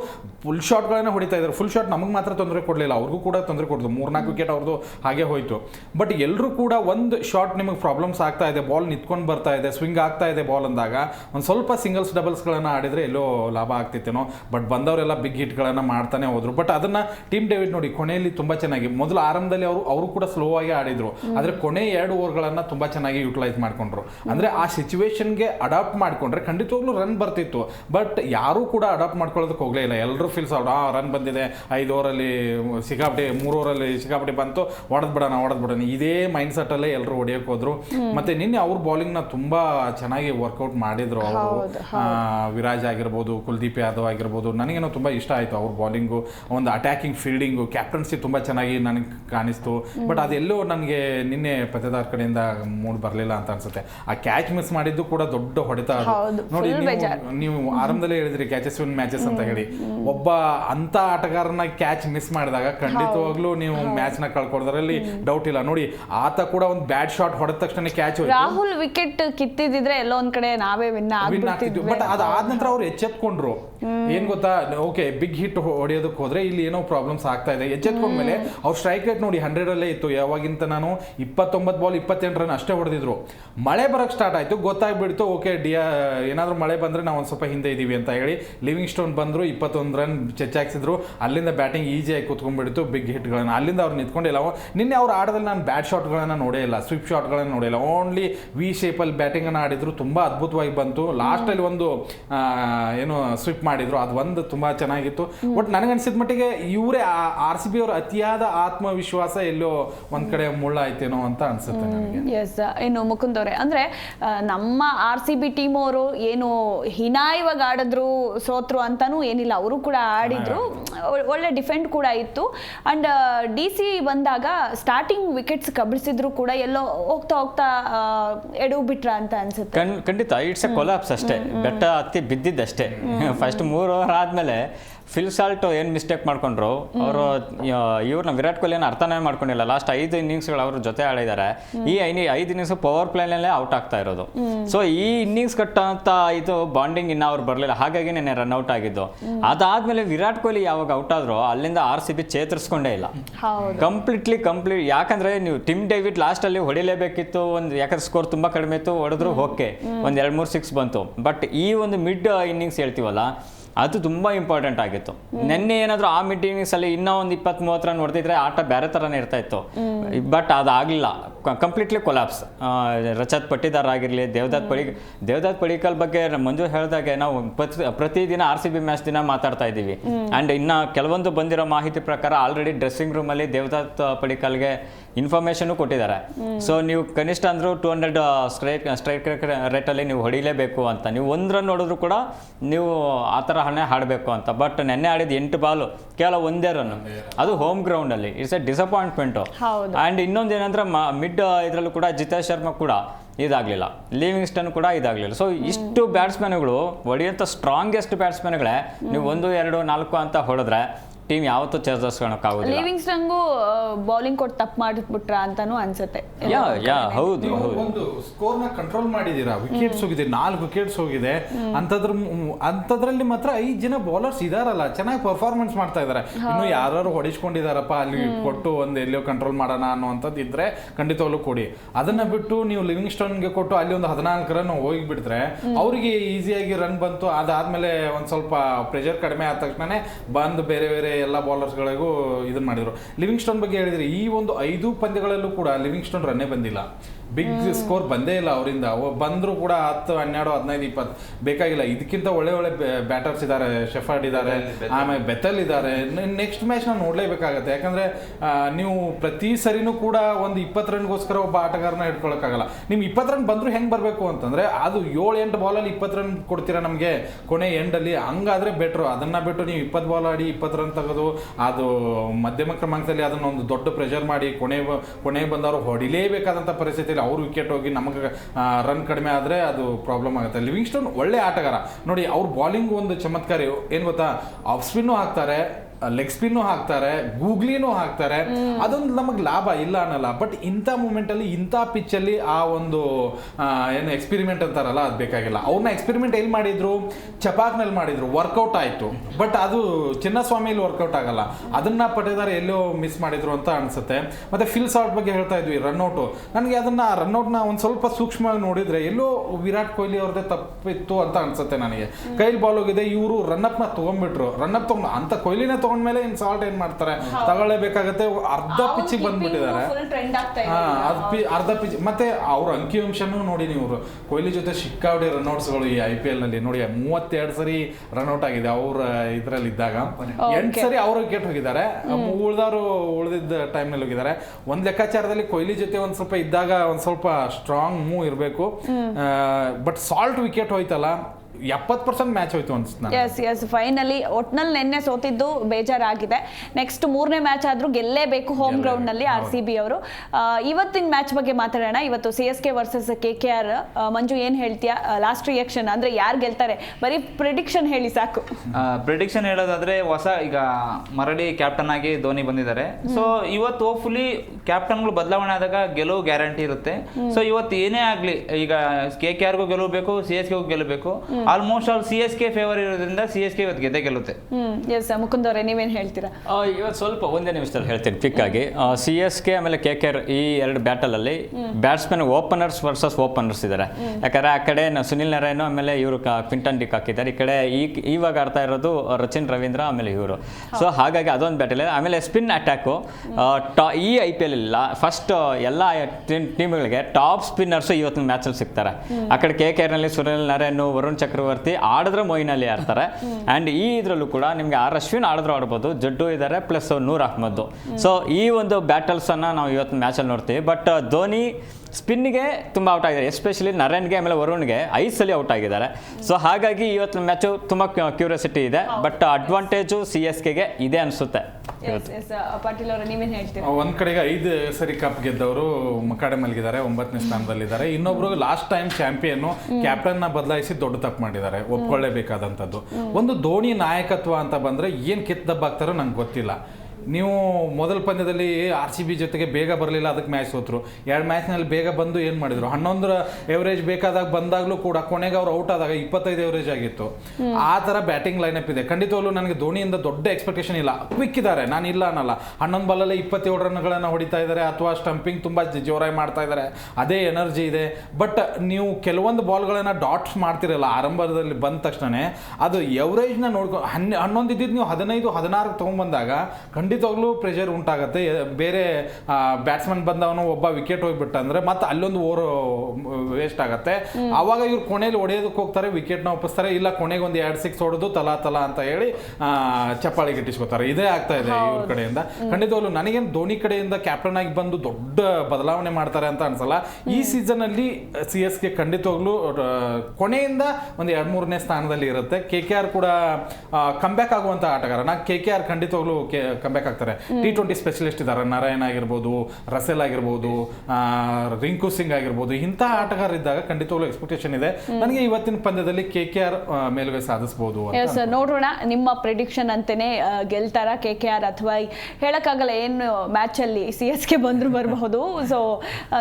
ಫುಲ್ ಶಾಟ್ಗಳನ್ನು ಹೊಡಿತಾ ಇದ್ದಾರೆ. ಫುಲ್ ಶಾಟ್ ನಮಗೆ ಮಾತ್ರ ತೊಂದರೆ ಕೊಡಲಿಲ್ಲ. ಅವ್ರಿಗೂ ಕೂಡ ತೊಂದರೆ ಕೊಡ್ತು ಮೂರ್ನಾಲ್ಕು ವಿಕೆಟ್ ಅವ್ರದ್ದು ಹಾಗೆ ಹೋಯ್ತು. ಬಟ್ ಎಲ್ಲರೂ ಕೂಡ ಒಂದು ಶಾಟ್ ನಿಮಗೆ ಪ್ರಾಬ್ಲಮ್ಸ್ ಆಗ್ತಾ ಇದೆ. ಬಾಲ್ ನಿಂತ್ಕೊಂಡು ಬರ್ತಾ ಇದೆ. ಸ್ವಿಂಗ್ ಆಗ್ತಾ ಇದೆ ಬಾಲ್ ಅಂದಾಗ. ಒಂದು ಸ್ವಲ್ಪ ಸಿಂಗಲ್ಸ್ ಡಬಲ್ಸ್ಗಳನ್ನು ಆಡಿದ್ರೆ ಎಲ್ಲೋ ಲಾಭ ಆಗ್ತಿತ್ತೇನೋ ಬಟ್ ಬಂದವರೆಲ್ಲ ಬಿಗ್ ಹಿಟ್ಗಳನ್ನು ಮಾಡ್ತಾನೆ ಹೋದರು. ಬಟ್ ಅದನ್ನ ಟೀಮ್ ಡೇವಿಡ್ ನೋಡಿ ಕೊನೆಯಲ್ಲಿ ತುಂಬಾ ಚೆನ್ನಾಗಿ ಮೊದಲು ಆರಂಭದಲ್ಲಿ ಅವರು ಅವರು ಕೂಡ ಸ್ಲೋ ಆಗಿ ಆಡಿದ್ರು. ಆದರೆ ಕೊನೆ ಎರಡು ಓವರ್ಗಳನ್ನು ತುಂಬಾ ಚೆನ್ನಾಗಿ ಯುಟಿಲೈಸ್ ಮಾಡ್ಕೊಂಡ್ರು. ಅಂದ್ರೆ ಆ ಸಿಚುವೇಶನ್ಗೆ ಅಡಾಪ್ಟ್ ಮಾಡ್ಕೊಂಡ್ರೆ ಖಂಡಿತವಾಗ್ಲೂ ರನ್ ಬರ್ತಿತ್ತು. ಬಟ್ ಯಾರೂ ಕೂಡ ಅಡಾಪ್ಟ್ ಮಾಡ್ಕೊಳ್ಳೋದಕ್ಕೆ ಹೋಗಲೇ ಇಲ್ಲ. ಎಲ್ಲರೂ ಫೀಲ್ಸ್ ಔಟ್ ಆ ರನ್ ಬಂದಿದೆ. ಐದು ಓವರಲ್ಲಿ ಸಿಕ್ಕಾಪಟ್ಟೆ ಮೂರು ಓವರಲ್ಲಿ ಸಿಕ್ಕಾಪಟ್ಟೆ ಬಂತು. ಹೊಡೆದ್ ಬಿಡೋಣ ಹೊಡೆದ್ ಬಿಡೋಣ. ಇದೇ ಮೈಂಡ್ ಸೆಟ್ ಅಲ್ಲೇ ಎಲ್ಲರೂ ಹೊಡೆಯೋಕೆ ಹೋದ್ರು. ಮತ್ತೆ ನಿನ್ನೆ ಅವ್ರ ಬೌಲಿಂಗ್ನ ತುಂಬಾ ಚೆನ್ನಾಗಿ ವರ್ಕೌಟ್ ಮಾಡಿದ್ರು ಅವರು. ವಿರಾಜ್ ಆಗಿರ್ಬೋದು ಕುಲ್ದೀಪ್ ಯಾದವ್ ಆಗಿರ್ಬೋದು ನನಗೇನೋ ತುಂಬಾ ಇಷ್ಟ ಆಯ್ತು ಅವ್ರ ಬಾಲಿಂಗು ಒಂದು ಅಟ್ಯಾಕಿಂಗ್ ಫೀಲ್ಡಿಂಗು ಕ್ಯಾಪ್ಟನ್ಸಿ ತುಂಬಾ ಚೆನ್ನಾಗಿ ನನಗೆ ಕಾಣಿಸ್ತು. ಬಟ್ ಅದೆಲ್ಲೋ ನನಗೆ ನಿನ್ನೆ ಪತೆದಾರ್ ಕಡೆಯಿಂದ ಮೂಡ್ ಬರಲಿಲ್ಲ ಅಂತ ಅನ್ಸುತ್ತೆ. ಆ ಕ್ಯಾಚ್ ಮಿಸ್ ಮಾಡಿದ್ದು ಕೂಡ ದೊಡ್ಡ ಹೊಡೆತ. ನೋಡಿ ನೀವು ಆರಂಭದಲ್ಲಿ ಹೇಳಿದ್ರಿ ಕ್ಯಾಚಸ್ ವಿನ್ ಮ್ಯಾಚಸ್ ಅಂತ ಹೇಳಿ. ಒಬ್ಬ ಅಂತ ಆಟಗಾರನ ಕ್ಯಾಚ್ ಮಿಸ್ ಮಾಡಿದಾಗ ಖಂಡಿತವಾಗ್ಲೂ ನೀವು ಮ್ಯಾಚ್ನ ಕಳ್ಕೊಡೋದ್ರಲ್ಲಿ ಡೌಟ್ ಇಲ್ಲ. ನೋಡಿ ಆತ ಕೂಡ ಒಂದು ಬ್ಯಾಡ್ ಶಾಟ್ ಹೊಡೆದ ತಕ್ಷಣ ಕ್ಯಾಚ್ ರಾಹುಲ್ ವಿಕೆಟ್ ಕಿತ್ತಿದ್ರೆ ಎಲ್ಲೋ ಒಂದ್ ಕಡೆ ನಾವೇ ವಿನ್ ಬಟ್ ಅದಾದ ನಂತರ ಅವ್ರು ಎಚ್ಚೆತ್ಕೊಂಡ್ರು. ಏನ್ ಗೊತ್ತಾ? ಓಕೆ ಬಿಗ್ ಹಿಟ್ ಹೊಡೆಯೋದಕ್ಕೆ ಹೋದ್ರೆ ಇಲ್ಲಿ ಏನೋ ಪ್ರಾಬ್ಲಮ್ಸ್ ಆಗ್ತಾ ಇದೆ. ಎಚ್ಚೆತ್ಕೊಂಡ್ಮೇಲೆ ಅವ್ರ ಸ್ಟ್ರೈಕ್ ರೇಟ್ ನೋಡಿ ಹಂಡ್ರೆಡ್ ಅಲ್ಲೇ ಇತ್ತು. ಯಾವಾಗಿಂತ ನಾನು ಇಪ್ಪತ್ತೊಂಬತ್ತು ಬಾಲ್ ಇಪ್ಪತ್ತೆಂಟು ರನ್ ಅಷ್ಟೇ ಹೊಡೆದಿದ್ರು. ಮಳೆ ಬರಕ್ ಸ್ಟಾರ್ಟ್ ಆಯ್ತು. ಗೊತ್ತಾಗ್ಬಿಡ್ತು ಓಕೆ ಡಿಯಾ ಏನಾದ್ರೂ ಮಳೆ ಬಂದ್ರೆ ನಾವು ಒಂದ್ ಸ್ವಲ್ಪ ಹಿಂದೆ ಇದೀವಿ ಅಂತ ಹೇಳಿ ಲಿವಿಂಗ್ ಸ್ಟೋನ್ ಬಂದ್ರು ಇಪ್ಪತ್ತೊಂದು ರನ್ ಚೆಚ್ಚಾಕ್ಸಿದ್ರು. ಅಲ್ಲಿಂದ ಬ್ಯಾಟಿಂಗ್ ಈಸಿಯಾಗಿ ಕುತ್ಕೊಂಡ್ಬಿಡ್ತು ಬಿಗ್ ಹಿಟ್ಗಳನ್ನ ಅಲ್ಲಿಂದ ಅವ್ರು ನಿಂತ್ಕೊಂಡಿಲ್ಲ ನಿನ್ನೆ ಅವ್ರು ಆಡದಲ್ಲಿ ನಾನು ಬ್ಯಾಟ್ ಶಾಟ್ಗಳನ್ನ ನೋಡೇ ಇಲ್ಲ. ಸ್ವಿಪ್ ಶಾಟ್ಗಳನ್ನ ನೋಡಿಲ್ಲ ಓನ್ಲಿ ವಿ ಶೇಪಲ್ಲಿ ಬ್ಯಾಟಿಂಗ್ ಅನ್ನ ಆಡಿದ್ರು. ತುಂಬಾ ಅದ್ಭುತವಾಗಿ ಬಂತು. ಲಾಸ್ಟ್ ಅಲ್ಲಿ ಒಂದು ಆ, ಏನು ಸ್ವಿಪ್ ಮಾಡಿದ್ರು. ಅದು ಒಂದು ತುಂಬಾ ಚೆನ್ನಾಗಿತ್ತು. ಬಟ್ ನನಗನ್ಸಿದ ಮಟ್ಟಿಗೆ ಇವರೇ ಆರ್ ಸಿ ಬಿ ಅವ್ರ ಅತಿಯಾದ ಆತ್ಮವಿಶ್ವಾಸ ಎಲ್ಲೋ ಒಂದ್ ಕಡೆ ಮುಳ್ಳಾಯ್ತೇನೋ ಅಂತ ಅನ್ಸುತ್ತೆ ನನಗೆ. ಎಸ್ ಇನ್ನು ಮುಕುಂದ್ ಅವರೇ ಅಂದ್ರೆ ನಮ್ಮ ಆರ್ ಸಿ ಬಿ ಟೀಮ್ ಅವರು ಏನು ಹಿನಾಯವಾಗಿ ಆಡಿದ್ರು ಸೋತ್ರು ಅಂತಾನೂ ಏನಿಲ್ಲ. ಅವರು ಕೂಡ ಆಡಿದ್ರು. ಒಳ್ಳೆ ಡಿಫೆಂಡ್ ಕೂಡ ಇತ್ತು. ಅಂಡ್ ಡಿ ಸಿ ಬಂದಾಗ ಸ್ಟಾರ್ಟಿಂಗ್ ವಿಕೆಟ್ಸ್ ಕಬಳಿಸಿದ್ರು ಕೂಡ ಎಲ್ಲೋ ಹೋಗ್ತಾ ಹೋಗ್ತಾ ಎಡು ಎಡವು ಬಿಟ್ರ ಅಂತ ಅನ್ಸುತ್ತೆ. ಖಂಡಿತ. ಇಟ್ಸ್ ಎ ಕೊಲಾಪ್ಸ್ ಅಷ್ಟೇ. ಬೆಟ್ಟ ಹತ್ತಿ ಬಿದ್ದಿದ್ದಷ್ಟೇ. ಫಸ್ಟ್ ಮೂರು ಓವರ್ ಆದ್ಮೇಲೆ ಫಿಲ್ ಸಾಲ್ಟ್ ಏನು ಮಿಸ್ಟೇಕ್ ಮಾಡ್ಕೊಂಡ್ರು ಅವರು ಇವ್ರನ್ನ ವಿರಾಟ್ ಕೊಹ್ಲಿ ಅರ್ಥನೇ ಮಾಡ್ಕೊಂಡಿಲ್ಲ. ಲಾಸ್ಟ್ ಐದು ಇನ್ನಿಂಗ್ಸ್ಗಳು ಅವ್ರ ಜೊತೆ ಆಡಿದ್ದಾರೆ ಈ ಐನಿ ಐದು ಇನ್ನಿಂಗ್ಸ್ ಪವರ್ ಪ್ಲೇನಲ್ಲೇ ಔಟ್ ಆಗ್ತಾ ಇರೋದು. ಸೊ ಈ ಇನ್ನಿಂಗ್ಸ್ ಕಟ್ಟಂತ ಇದು ಬಾಂಡಿಂಗ್ ಇನ್ನ ಅವ್ರು ಬರಲಿಲ್ಲ. ಹಾಗಾಗಿ ನೆನ್ನೆ ರನ್ ಔಟ್ ಆಗಿದ್ದು. ಅದಾದ್ಮೇಲೆ ವಿರಾಟ್ ಕೊಹ್ಲಿ ಯಾವಾಗ ಔಟ್ ಆದ್ರೋ ಅಲ್ಲಿಂದ ಆರ್ ಸಿ ಬಿ ಚೇತರಿಸ್ಕೊಂಡೇ ಇಲ್ಲ. ಕಂಪ್ಲೀಟ್ಲಿ ಕಂಪ್ಲೀಟ್ ಯಾಕಂದ್ರೆ ನೀವು ಟಿಮ್ ಡೇವಿಡ್ ಲಾಸ್ಟ್ ಅಲ್ಲಿ ಹೊಡಿಲೇಬೇಕಿತ್ತು. ಒಂದು ಯಾಕಂದ್ರೆ ಸ್ಕೋರ್ ತುಂಬಾ ಕಡಿಮೆ ಇತ್ತು. ಹೊಡೆದ್ರು ಓಕೆ ಒಂದ್ ಎರಡ್ ಮೂರ್ ಸಿಕ್ಸ್ ಬಂತು. ಬಟ್ ಈ ಒಂದು ಮಿಡ್ ಇನ್ನಿಂಗ್ಸ್ ಹೇಳ್ತೀವಲ್ಲ ಅದು ತುಂಬಾ ಇಂಪಾರ್ಟೆಂಟ್ ಆಗಿತ್ತು. ನಿನ್ನೆ ಏನಾದ್ರು ಆ ಅಲ್ಲಿ ಇನ್ನೂ ಒಂದು ಇಪ್ಪತ್ತ್ ಮೂವತ್ತು ರನ್ ಹೊಡೆದಿದ್ರೆ ಆಟ ಬೇರೆ ತರನೇ ಇರ್ತಾ ಇತ್ತು. ಬಟ್ ಅದಾಗ್ಲಿಲ್ಲ. ಕಂಪ್ಲೀಟ್ಲಿ ಕೊಲಾಪ್ಸ್ ರಚತ್ ಪಟ್ಟಿದಾರ್ ಆಗಿರಲಿ ದೇವದಾತ್ ಪಡಿ ದೇವದಾತ್ ಪಡಿಕಲ್ ಬಗ್ಗೆ ಮಂಜು ಹೇಳಿದಾಗೆ ನಾವು ಪ್ರತಿ ಪ್ರತಿದಿನ ಆರ್ ಸಿ ಬಿ ಮ್ಯಾಚ್ ದಿನ ಮಾತಾಡ್ತಾ ಇದ್ದೀವಿ. ಆ್ಯಂಡ್ ಇನ್ನು ಕೆಲವೊಂದು ಬಂದಿರೋ ಮಾಹಿತಿ ಪ್ರಕಾರ ಆಲ್ರೆಡಿ ಡ್ರೆಸ್ಸಿಂಗ್ ರೂಮಲ್ಲಿ ದೇವದಾತ್ ಪಡಿಕಲ್ಗೆ ಇನ್ಫಾರ್ಮೇಷನು ಕೊಟ್ಟಿದ್ದಾರೆ. ಸೊ ನೀವು ಕನಿಷ್ಠ ಅಂದರೂ ಟೂ ಹಂಡ್ರೆಡ್ ಸ್ಟ್ರೈಕ್ ಸ್ಟ್ರೈಕ್ ರೇಟಲ್ಲಿ ನೀವು ಹೊಡಿಲೇಬೇಕು ಅಂತ. ನೀವು ಒಂದ್ರನ್ನು ರನ್ ನೋಡಿದ್ರು ಕೂಡ ನೀವು ಆ ಥರ ಹಣೆ ಹಾಡಬೇಕು ಅಂತ. ಬಟ್ ನೆನ್ನೆ ಆಡಿದ ಎಂಟು ಬಾಲು ಕೇವಲ ಒಂದೇ ರನ್ ಅದು ಹೋಮ್ ಗ್ರೌಂಡಲ್ಲಿ ಇಟ್ಸ್ ಎ ಡಿಸಪಾಯಿಂಟ್ಮೆಂಟು ಹೌದು. ಆ್ಯಂಡ್ ಇನ್ನೊಂದು ಏನಂದ್ರೆ ಮಿಡ್ ಇದರಲ್ಲೂ ಕೂಡ ಜಿತೇಶ್ ಶರ್ಮಾ ಕೂಡ ಇದಾಗಲಿಲ್ಲ. ಲಿವಿಂಗ್ಸ್ಟನ್ ಕೂಡ ಇದಾಗಲಿಲ್ಲ. ಸೊ ಇಷ್ಟು ಬ್ಯಾಟ್ಸ್ಮನ್ಗಳು ಒಡೆಯಂಥ ಸ್ಟ್ರಾಂಗೆಸ್ಟ್ ಬ್ಯಾಟ್ಸ್ಮನ್ಗಳೇ ನೀವು ಒಂದು, ಎರಡು, ನಾಲ್ಕು ಅಂತ ಹೊಡೆದ್ರೆ ಟೀಮ್ ಯಾವತ್ತೂ ಚೇತರಿಸ್ಕೊಳಕ್ಕಾಗೋದಿಲ್ಲ ಲಿವಿಂಗ್ಸ್ಟನ್ಗೂ ಬೌಲಿಂಗ್ ಕೊಟ್ಟು ತಪ್ಪು ಮಾಡಿಬಿಟ್ರ ಅಂತಾನೂ ಅನ್ಸುತ್ತೆ. ಯಾ ಯಾ ಹೌದು ಹೌದು. ಒಂದು ಸ್ಕೋರ್ನ ಕಂಟ್ರೋಲ್ ಮಾಡಿದೀರಾ ವಿಕೆಟ್ಸ್ ಹೋಗಿದೆ ನಾಲ್ಕು ವಿಕೆಟ್ಸ್ ಹೋಗಿದೆ. ಅಂತದ್ರ ಅಂತದ್ರಲ್ಲಿ ಮಾತ್ರ ಐದು ಜನ ಬೌಲರ್ಸ್ ಇದಾರಲ್ಲ ಚೆನ್ನಾಗಿ ಪರ್ಫಾರ್ಮೆನ್ಸ್ ಮಾಡ್ತಾ ಇದಾರೆ. ಇನ್ನು ಯಾರು ಹೊಡಿಸ್ಕೊಂಡಿದಾರಪ್ಪ ಅಲ್ಲಿ ಕೊಟ್ಟು ಒಂದು ಎಲ್ಲೋ ಕಂಟ್ರೋಲ್ ಮಾಡೋಣ ಅನ್ನೋಂಥದ್ದು ಇದ್ರೆ ಖಂಡಿತವಾಗ್ಲೂ ಕೊಡಿ. ಅದನ್ನ ಬಿಟ್ಟು ನೀವು ಲಿವಿಂಗ್ಗೆ ಕೊಟ್ಟು ಅಲ್ಲಿ ಒಂದು ಹದಿನಾಲ್ಕು ರನ್ ಹೋಗಿ ಬಿಟ್ರೆ ಅವರಿಗೆ ಈಸಿಯಾಗಿ ರನ್ ಬಂತು. ಅದಾದ್ಮೇಲೆ ಒಂದ್ ಸ್ವಲ್ಪ ಪ್ರೆಷರ್ ಕಡಿಮೆ ಆದ ತಕ್ಷಣ ಬಂದು ಬೇರೆ ಬೇರೆ ಎಲ್ಲ ಬೌಲರ್ಸ್ಗಳಿಗೂ ಇದನ್ನ ಮಾಡಿದರು. ಲಿವಿಂಗ್ ಸ್ಟೋನ್ ಬಗ್ಗೆ ಹೇಳಿದರೆ ಈ ಒಂದು ಐದು ಪಂದ್ಯಗಳಲ್ಲೂ ಕೂಡ ಲಿವಿಂಗ್ ಸ್ಟೋನ್ ರನ್ನೇ ಬಂದಿಲ್ಲ. ಬಿಗ್ ಸ್ಕೋರ್ ಬಂದೇ ಇಲ್ಲ ಅವರಿಂದ. ಬಂದರೂ ಕೂಡ ಹತ್ತು ಹನ್ನೆರಡು ಹದಿನೈದು ಇಪ್ಪತ್ತು. ಬೇಕಾಗಿಲ್ಲ. ಇದಕ್ಕಿಂತ ಒಳ್ಳೆ ಒಳ್ಳೆ ಬ್ಯಾಟರ್ಸ್ ಇದ್ದಾರೆ. ಶೆಫರ್ಡ್ ಇದ್ದಾರೆ. ಆಮೇಲೆ ಬೆತಲ್ ಇದ್ದಾರೆ. ನೆಕ್ಸ್ಟ್ ಮ್ಯಾಚ್ ನಾವು ನೋಡ್ಲೇಬೇಕಾಗತ್ತೆ. ಯಾಕಂದ್ರೆ ನೀವು ಪ್ರತಿ ಸರಿನೂ ಕೂಡ ಒಂದು ಇಪ್ಪತ್ತು ರನ್ಗೋಸ್ಕರ ಒಬ್ಬ ಆಟಗಾರನ ಇಟ್ಕೊಳಕ್ಕಾಗಲ್ಲ ನಿಮ್ಮ ಇಪ್ಪತ್ತು ರನ್ ಬಂದ್ರು ಹೆಂಗ್ ಬರಬೇಕು ಅಂತಂದ್ರೆ ಅದು ಏಳು ಎಂಟು ಬಾಲಲ್ಲಿ ಇಪ್ಪತ್ತು ರನ್ ಕೊಡ್ತೀರಾ ನಮಗೆ? ಕೊನೆ ಎಂಡಲ್ಲಿ ಹಂಗಾದರೆ ಬೆಟ್ರು ಅದನ್ನ ಬಿಟ್ಟು ನೀವು ಇಪ್ಪತ್ತು ಬಾಲ್ ಆಡಿ ಇಪ್ಪತ್ತು ರನ್ ತೆಗೆದು ಅದು ಮಧ್ಯಮ ಕ್ರಮಾಂಕದಲ್ಲಿ ಅದನ್ನ ಒಂದು ದೊಡ್ಡ ಪ್ರೆಷರ್ ಮಾಡಿ ಕೊನೆ ಕೊನೆ ಕೊನೆಗೆ ಬಂದವರು ಹೊಡಿಲೇಬೇಕಾದಂಥ ಪರಿಸ್ಥಿತಿಯಲ್ಲಿ ಅವ್ರು ವಿಕೆಟ್ ಹೋಗಿ ನಮಗೆ ರನ್ ಕಡಿಮೆ ಆದರೆ ಅದು ಪ್ರಾಬ್ಲಮ್ ಆಗುತ್ತೆ. ಲಿವಿಂಗ್ಸ್ಟೋನ್ ಒಳ್ಳೆ ಆಟಗಾರ. ನೋಡಿ, ಅವ್ರ ಬಾಲಿಂಗ್ ಒಂದು ಚಮತ್ಕಾರಿ. ಏನು ಗೊತ್ತಾ? ಆಫ್ ಸ್ಪಿನ್ನು ಹಾಕ್ತಾರೆ. ಲೆಗ್ ಸ್ಪಿನ್ನು ಹಾಕ್ತಾರೆ ಗೂಗ್ಲಿನೂ ಹಾಕ್ತಾರೆ. ಅದೊಂದು ನಮಗೆ ಲಾಭ ಇಲ್ಲ ಅನ್ನಲ್ಲ. ಬಟ್ ಇಂಥ ಮೂಮೆಂಟ್ ಅಲ್ಲಿ ಇಂಥ ಪಿಚ್ಚಲ್ಲಿ ಅಲ್ಲಿ ಆ ಒಂದು ಏನು ಎಕ್ಸ್ಪೆರಿಮೆಂಟ್ ಅಂತಾರಲ್ಲ ಅದು ಬೇಕಾಗಿಲ್ಲ. ಅವ್ರನ್ನ ಎಕ್ಸ್ಪೆರಿಮೆಂಟ್ ಎಲ್ಲಿ ಮಾಡಿದ್ರು? ಚಪಾಕ್ನಲ್ಲಿ ಮಾಡಿದ್ರು. ವರ್ಕೌಟ್ ಆಯ್ತು. ಬಟ್ ಅದು ಚಿನ್ನಸ್ವಾಮಿಲಿ ವರ್ಕೌಟ್ ಆಗಲ್ಲ. ಅದನ್ನ ಪಟೇದಾರ್ ಎಲ್ಲೋ ಮಿಸ್ ಮಾಡಿದ್ರು ಅಂತ ಅನ್ಸುತ್ತೆ. ಮತ್ತೆ ಫಿಲ್ ಸಾರ್ಟ್ ಬಗ್ಗೆ ಹೇಳ್ತಾ ಇದ್ವಿ ರನ್ಔಟ್ ನನಗೆ ಅದನ್ನ ರನ್ಔಟ್ನ ಒಂದು ಸ್ವಲ್ಪ ಸೂಕ್ಷ್ಮವಾಗಿ ನೋಡಿದ್ರೆ ಎಲ್ಲೋ ವಿರಾಟ್ ಕೊಹ್ಲಿ ಅವ್ರದ್ದೇ ತಪ್ಪಿತ್ತು ಅಂತ ಅನ್ಸುತ್ತೆ ನನಗೆ. ಕೈಲಿ ಬಾಲ್ ಹೋಗಿದೆ ಇವರು ರನ್ನಪ್ನ ತಗೊಂಡ್ಬಿಟ್ರು. ರನ್ನಪ್ ತಗೊಂಡ್ ಅಂತ ಕೊಹ್ಲಿನೇ ತಗೊಂಡ್ಮೇಲೆ ಇನ್ ಸಾಲ್ಟ್ ಏನ್ ಮಾಡ್ತಾರೆ? ತಗೊಳ್ಳೇಬೇಕಾಗತ್ತೆ. ಅರ್ಧ ಪಿಚ್ಚಿಗೆ ಬಂದ್ಬಿಟ್ಟಿದ್ದಾರೆ. ಅರ್ಧ ಪಿಚ್ ಮತ್ತೆ ಅವ್ರ ಅಂಕಿಅಂಶನೂ ನೋಡಿ ನೀವು ಕೊಹ್ಲಿ ಜೊತೆ ಸಿಕ್ಕಾವಡಿ ರನ್ಔಟ್ಸ್ಗಳು ಈ ಐ ಪಿ ಎಲ್ನಲ್ಲಿ ನೋಡಿ ಮೂವತ್ತೆರಡು ಸರಿ ರನ್ಔಟ್ ಆಗಿದೆ ಅವ್ರ ಇದ್ರಲ್ಲಿ ಇದ್ದಾಗ. ಎಂಟು ಸರಿ ಅವರು ವಿಕೆಟ್ ಹೋಗಿದ್ದಾರೆ. ಉಳ್ದವ್ರು ಉಳಿದಿದ್ದ ಟೈಮ್ನಲ್ಲಿ ಹೋಗಿದ್ದಾರೆ. ಒಂದ್ ಲೆಕ್ಕಾಚಾರದಲ್ಲಿ ಕೊಹ್ಲಿ ಜೊತೆ ಒಂದ್ ಸ್ವಲ್ಪ ಇದ್ದಾಗ ಒಂದ್ ಸ್ವಲ್ಪ ಸ್ಟ್ರಾಂಗ್ ಮೂವ್ ಇರಬೇಕು. ಬಟ್ ಸಾಲ್ಟ್ ವಿಕೆಟ್ ಹೋಯ್ತಲ್ಲ. ಎಪ್ಪತ್ತು ಪರ್ಸೆಂಟ್ ಮ್ಯಾಚ್ ಹೋಯ್ತು ಅನ್ಸುತ್ತೆ. ಎಸ್ ಎಸ್ ಫೈನಲಿ ಒಟ್ನಲ್ಲಿ ನಿನ್ನೆ ಸೋತಿದ್ದು ಬೇಜಾರಾಗಿದೆ. ನೆಕ್ಸ್ಟ್ ಮೂರನೇ ಮ್ಯಾಚ್ ಆದ್ರೂ ಗೆಲ್ಲೇಬೇಕು ಹೋಮ್ ಗ್ರೌಂಡ್ನಲ್ಲಿ ಆರ್ ಸಿ ಬಿ ಅವರು. ಇವತ್ತಿನ ಮ್ಯಾಚ್ ಬಗ್ಗೆ ಮಾತಾಡೋಣ. ಇವತ್ತು C S K versus K K R Manju ಏನ್ ಹೇಳ್ತೀಯಾ? ಲಾಸ್ಟ್ ರಿಯಾಕ್ಷನ್ ಅಂದ್ರೆ ಯಾರು ಗೆಲ್ತಾರೆ? ಬರೀ ಪ್ರಿಡಿಕ್ಷನ್ ಹೇಳಿ ಸಾಕು. ಪ್ರಿಡಿಕ್ಷನ್ ಹೇಳೋದಾದ್ರೆ ಹೊಸ ಈಗ ಮರಳಿ ಕ್ಯಾಪ್ಟನ್ ಆಗಿ ಧೋನಿ ಬಂದಿದ್ದಾರೆ. ಸೊ ಇವತ್ತು ಹೋಪ್ಫುಲಿ ಕ್ಯಾಪ್ಟನ್ಗಳು ಬದಲಾವಣೆ ಆದಾಗ ಗೆಲುವು ಗ್ಯಾರಂಟಿ ಇರುತ್ತೆ. ಸೊ ಇವತ್ತು ಏನೇ ಆಗ್ಲಿ ಈಗ ಕೆ ಕೆ ಆರ್ಗೂ ಗೆಲ್ಲಬೇಕು ಸಿ ಎಸ್ ಕೆಗೂ ಗೆಲ್ಲಬೇಕು. Almost all C S K favour ಇರೋದ್ರಿಂದ ಸಿ ಎಸ್ ಕೆ ಇವತ್ತು ಗೆದ್ದೆ ಗೆಲ್ಲುತ್ತೆ. ಹ್ಮ್ ಎಸ್ ಮುಕುಂದ್ ಅವರೇ ನೀವೇನ್ ಹೇಳ್ತೀರಾ? ಆ, ಇವತ್ತು ಸ್ವಲ್ಪ ಒಂದೇ ನಿಮಿಷದಲ್ಲಿ ಹೇಳ್ತೀನಿ ಕ್ವಿಕ್ ಆಗಿ. ಸಿ ಎಸ್ ಕೆ ಆಮೇಲೆ ಕೆ ಕೆ ಈ ಎರಡು ಬ್ಯಾಟಲ್ ಅಲ್ಲಿ ಬ್ಯಾಟ್ಸ್ಮನ್ ಓಪನರ್ಸ್ ವರ್ಸಸ್ ಓಪನರ್ಸ್ ಇದ್ದಾರೆ ಯಾಕಂದ್ರೆ ಆ ಕಡೆ ನ- ಸುನಿಲ್ ನಾರಾಯಣ ಆಮೇಲೆ ಇವರು ಕ್ವಿಂಟನ್ ಡಿಕ್ ಹಾಕಿದ್ದಾರೆ. ಈ ಕಡೆ ಈ ಇವಾಗ ಆಡ್ತಾ ಇರೋದು ರಚಿನ್ ರವೀಂದ್ರ ಆಮೇಲೆ ಇವರು. ಸೊ ಹಾಗಾಗಿ ಅದೊಂದು ಬ್ಯಾಟಲ್ ಇದೆ. ಆಮೇಲೆ ಸ್ಪಿನ್ ಅಟ್ಯಾಕು ಈ ಐ ಪಿ ಎಲ್ ಇಲ್ಲ. ಫಸ್ಟ್ ಎಲ್ಲ ಟೀಮ್ಗಳಿಗೆ ಟಾಪ್ ಸ್ಪಿನ್ನರ್ಸ್ ಇವತ್ತಿನ ಮ್ಯಾಚಲ್ಲಿ ಸಿಗ್ತಾರೆ. ಆ ಕಡೆ ಕೆ ಕೆ ಆರ್ನಲ್ಲಿ ಸುನಿಲ್ ನಾರಾಯಣ್ ವರುಣ್ ಚಕ್ರವರ್ತಿ ಆಡಿದ್ರೆ ಮೊಯಿನ್ ಅಲಿ ಆಡ್ತಾರೆ. ಆ್ಯಂಡ್ ಈ ಇದರಲ್ಲೂ ಕೂಡ ನಿಮಗೆ ಆರ್ ಅಶ್ವಿನ್ ಆಡಿದ್ರು ಆಡ್ಬೋದು, ಜಡ್ಡು ಇದ್ದಾರೆ ಪ್ಲಸ್ ನೂರ್ ಅಹ್ಮದ್ ಸೊ ಈ ಒಂದು ಬ್ಯಾಟಲ್ಸನ್ನು ನಾವು ಇವತ್ತು ಮ್ಯಾಚಲ್ಲಿ ನೋಡ್ತೀವಿ. ಬಟ್ ಧೋನಿ ಸ್ಪಿನ್ಗೆ ತುಂಬ ಔಟ್ ಆಗಿದ್ದಾರೆ. ಎಸ್ಪೆಷಲಿ ನರೇನ್ಗೆ, ಆಮೇಲೆ ವರುಣ್ಗೆ ಐದು ಸಲ ಔಟ್ ಆಗಿದ್ದಾರೆ. ಸೊ ಹಾಗಾಗಿ ಇವತ್ತು ಮ್ಯಾಚು ತುಂಬ ಕ್ಯೂರಿಯಾಸಿಟಿ ಇದೆ. ಬಟ್ ಅಡ್ವಾಂಟೇಜು ಸಿ ಎಸ್ ಕೆಗೆ ಇದೆ ಅನಿಸುತ್ತೆ. ಎಸ್ ಎಸ್ ಪಾಟೀಲ್ ಅವರೇ ನೀವೇನ್ ಹೇಳ್ತೀರಾ? ಒಂದ್ ಕಡೆಗೆ ಐದು ಸರಿ ಕಪ್ ಗೆದ್ದವರು ಮಕಾಡೆ ಮಲಗಿದ್ದಾರೆ ಒಂಬತ್ತನೇ ಸ್ಥಾನದಲ್ಲಿದ್ದಾರೆ. ಇನ್ನೊಬ್ರು ಲಾಸ್ಟ್ ಟೈಮ್ ಚಾಂಪಿಯನ್ ಕ್ಯಾಪ್ಟನ್ನ ಬದಲಾಯಿಸಿ ದೊಡ್ಡ ತಪ್ಪು ಮಾಡಿದ್ದಾರೆ ಒಪ್ಕೊಳ್ಳೇಬೇಕಾದಂಥದ್ದು ಒಂದು ಧೋನಿ ನಾಯಕತ್ವ ಅಂತ ಬಂದ್ರೆ ಏನ್ ಕಿತ್ ದಬ್ಬಾಗ್ತಾರೋ ನಂಗೆ ಗೊತ್ತಿಲ್ಲ. ನೀವು ಮೊದಲ ಪಂದ್ಯದಲ್ಲಿ ಆರ್ ಸಿ ಬಿ ಜೊತೆಗೆ ಬೇಗ ಬರಲಿಲ್ಲ, ಅದಕ್ಕೆ ಮ್ಯಾಚ್ ಸೋತರು. ಎರಡು ಮ್ಯಾಚ್ನಲ್ಲಿ ಬೇಗ ಬಂದು ಏನು ಮಾಡಿದ್ರು? ಹನ್ನೊಂದರ ಎವರೇಜ್ ಬೇಕಾದಾಗ ಬಂದಾಗಲೂ ಕೂಡ ಕೊನೆಗೆ ಅವ್ರು ಔಟ್ ಆದಾಗ ಇಪ್ಪತ್ತೈದು ಎವರೇಜ್ ಆಗಿತ್ತು. ಆ ಥರ ಬ್ಯಾಟಿಂಗ್ ಲೈನಪ್ ಇದೆ. ಖಂಡಿತವಾಗ್ಲೂ ನನಗೆ ಧೋನಿಯಿಂದ ದೊಡ್ಡ ಎಕ್ಸ್ಪೆಕ್ಟೇಷನ್ ಇಲ್ಲ. ಕ್ವಿಕ್ ಇದ್ದಾರೆ ನಾನು ಇಲ್ಲ ಅನ್ನಲ್ಲ. ಹನ್ನೊಂದು ಬಾಲಲ್ಲೇ ಇಪ್ಪತ್ತೇಳು ರನ್ಗಳನ್ನು ಹೊಡಿತಾ ಇದ್ದಾರೆ ಅಥವಾ ಸ್ಟಂಪಿಂಗ್ ತುಂಬ ಜೋರಾಗಿ ಮಾಡ್ತಾ ಇದ್ದಾರೆ ಅದೇ ಎನರ್ಜಿ ಇದೆ. ಬಟ್ ನೀವು ಕೆಲವೊಂದು ಬಾಲ್ಗಳನ್ನು ಡಾಟ್ಸ್ ಮಾಡ್ತಿರಲ್ಲ, ಆರಂಭದಲ್ಲಿ ಬಂದ ತಕ್ಷಣ ಅದು ಎವರೇಜ್ನ ನೋಡ್ಕೊ ಹನ್ನೆ ಹನ್ನೊಂದು ಇದ್ದಿದ್ದು ನೀವು ಹದಿನೈದು, ಹದಿನಾರು ತೊಗೊಂಬಂದಾಗ ಖಂಡಿತ ಖಂಡಿತವಾಗ್ಲೂ ಪ್ರೆಷರ್ ಉಂಟಾಗತ್ತೆ. ಬೇರೆ ಬ್ಯಾಟ್ಸ್ಮನ್ ಬಂದವನು ಒಬ್ಬ ವಿಕೆಟ್ ಹೋಗ್ಬಿಟ್ಟ ಅಂದ್ರೆ ಮತ್ತೆ ಅಲ್ಲೊಂದು ಓವರ್ ವೇಸ್ಟ್ ಆಗತ್ತೆ. ಅವಾಗ ಇವ್ರು ಕೊನೆಯಲ್ಲಿ ಹೊಡೆಯೋದಕ್ಕೆ ಹೋಗ್ತಾರೆ ವಿಕೆಟ್ನ ಒಪ್ಪಿಸ್ತಾರೆ ಇಲ್ಲ ಕೊನೆಗೆ ಒಂದು ಎರಡು ಸಿಕ್ಸ್ ಹೊಡೆದು ತಲಾ ತಲಾ ಅಂತ ಹೇಳಿ ಚಪ್ಪಾಳಿ ಗಿಟ್ಟಿಸ್ಕೊತಾರೆ. ಇದೇ ಆಗ್ತಾ ಇದೆ ಇವ್ರ ಕಡೆಯಿಂದ. ಖಂಡಿತವಾಗ್ಲು ನನಗೇನು ಧೋನಿ ಕಡೆಯಿಂದ ಕ್ಯಾಪ್ಟನ್ ಆಗಿ ಬಂದು ದೊಡ್ಡ ಬದಲಾವಣೆ ಮಾಡ್ತಾರೆ ಅಂತ ಅನ್ಸಲ್ಲ. ಈ ಸೀಸನ್ ಅಲ್ಲಿ ಸಿ ಎಸ್ ಕೆ ಖಂಡಿತವಾಗ್ಲು ಕೊನೆಯಿಂದ ಒಂದು ಎರಡ್ ಮೂರನೇ ಸ್ಥಾನದಲ್ಲಿ ಇರುತ್ತೆ. ಕೆ ಕೆ ಆರ್ ಕೂಡ ಕಂಬ್ಯಾಕ್ ಆಗುವಂತ ಆಟಗಾರ. ನಾ ಕೆ ಕೆ ಆರ್ ಖಂಡಿತವಾಗ್ಲು ಕಂಬ್ಯಾಕ್ ಆಗ್ತಾರೆ ಟಿ ಟ್ವೆಂಟಿ ಸ್ಪೆಷಲಿಸ್ಟ್ ಇದ್ದಾರೆ ನಾರಾಯಣ ಆಗಿರ್ಬೋದು ರಸೆಲ್ ಆಗಿರ್ಬೋದು ರಿಂಕು ಸಿಂಗ್ ಆಗಿರ್ಬೋದು ಇಂಥ ಆಟಗಾರ ಇದ್ದಾಗ ಖಂಡಿತವಾಗ್ಲೂ ಎಕ್ಸ್ಪೆಕ್ಟೇಷನ್ ಇದೆ. ನನಗೆ ಇವತ್ತಿನ ಪಂದ್ಯದಲ್ಲಿ ಕೆ ಕೆ ಆರ್ ಮೇಲುಗೈ ಸಾಧಿಸಬಹುದು ನೋಡೋಣ. ನಿಮ್ಮ ಪ್ರಿಡಿಕ್ಷನ್ ಅಂತಾನೆ ಗೆಲ್ತಾರ ಕೆ ಕೆ ಆರ್ ಅಥವಾ ಹೇಳಕ್ಕಾಗಲ್ಲ ಏನು ಮ್ಯಾಚ್ ಅಲ್ಲಿ ಸಿ ಎಸ್ ಕೆ ಬಂದ್ರು ಬರಬಹುದು. ಸೊ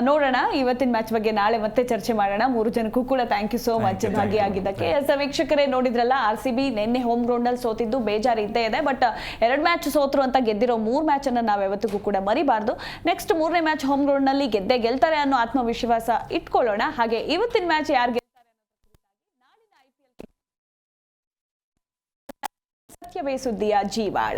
ನೋಡೋಣ. ಇವತ್ತಿನ ಮ್ಯಾಚ್ ಬಗ್ಗೆ ನಾಳೆ ಮತ್ತೆ ಚರ್ಚೆ ಮಾಡೋಣ. ಮೂರು ಜನಕ್ಕೂ ಕೂಡ ಥ್ಯಾಂಕ್ ಯು ಸೋ ಮಚ್. ಭಾಗಿಯಾಗಿದ್ದಕ್ಕೆ ವೀಕ್ಷಕರೇ ನೋಡಿದ್ರಲ್ಲ ಆರ್ ಸಿ ಬಿ ನಿನ್ನೆ ಹೋಮ್ ಗ್ರೌಂಡ್ ಅಲ್ಲಿ ಸೋತಿದ್ದು ಬೇಜಾರು ಇದ್ದೇ ಇದೆ ಬಟ್ ಎರಡು ಮ್ಯಾಚ್ ಸೋತರು ಅಂತ ಗೆದ್ದಿರೋ ಮೂರು ಮ್ಯಾಚ್ ಅನ್ನ ನಾವು ಯಾವತ್ತಿಗೂ ಕೂಡ ಮರಿಬಾರ್ದು. ನೆಕ್ಸ್ಟ್ ಮೂರನೇ ಮ್ಯಾಚ್ ಹೋಮ್ ಗ್ರೌಂಡ್ನಲ್ಲಿ ಗೆದ್ದೆ ಗೆಲ್ತಾರೆ ಅನ್ನೋ ಆತ್ಮವಿಶ್ವಾಸ ಇಟ್ಕೊಳ್ಳೋಣ. ಹಾಗೆ ಇವತ್ತಿನ ಮ್ಯಾಚ್ ಯಾರು ಗೆಲ್ತಾರೆ ಸತ್ಯವೇ ಸುದ್ದಿಯ ಜೀವಾಳ?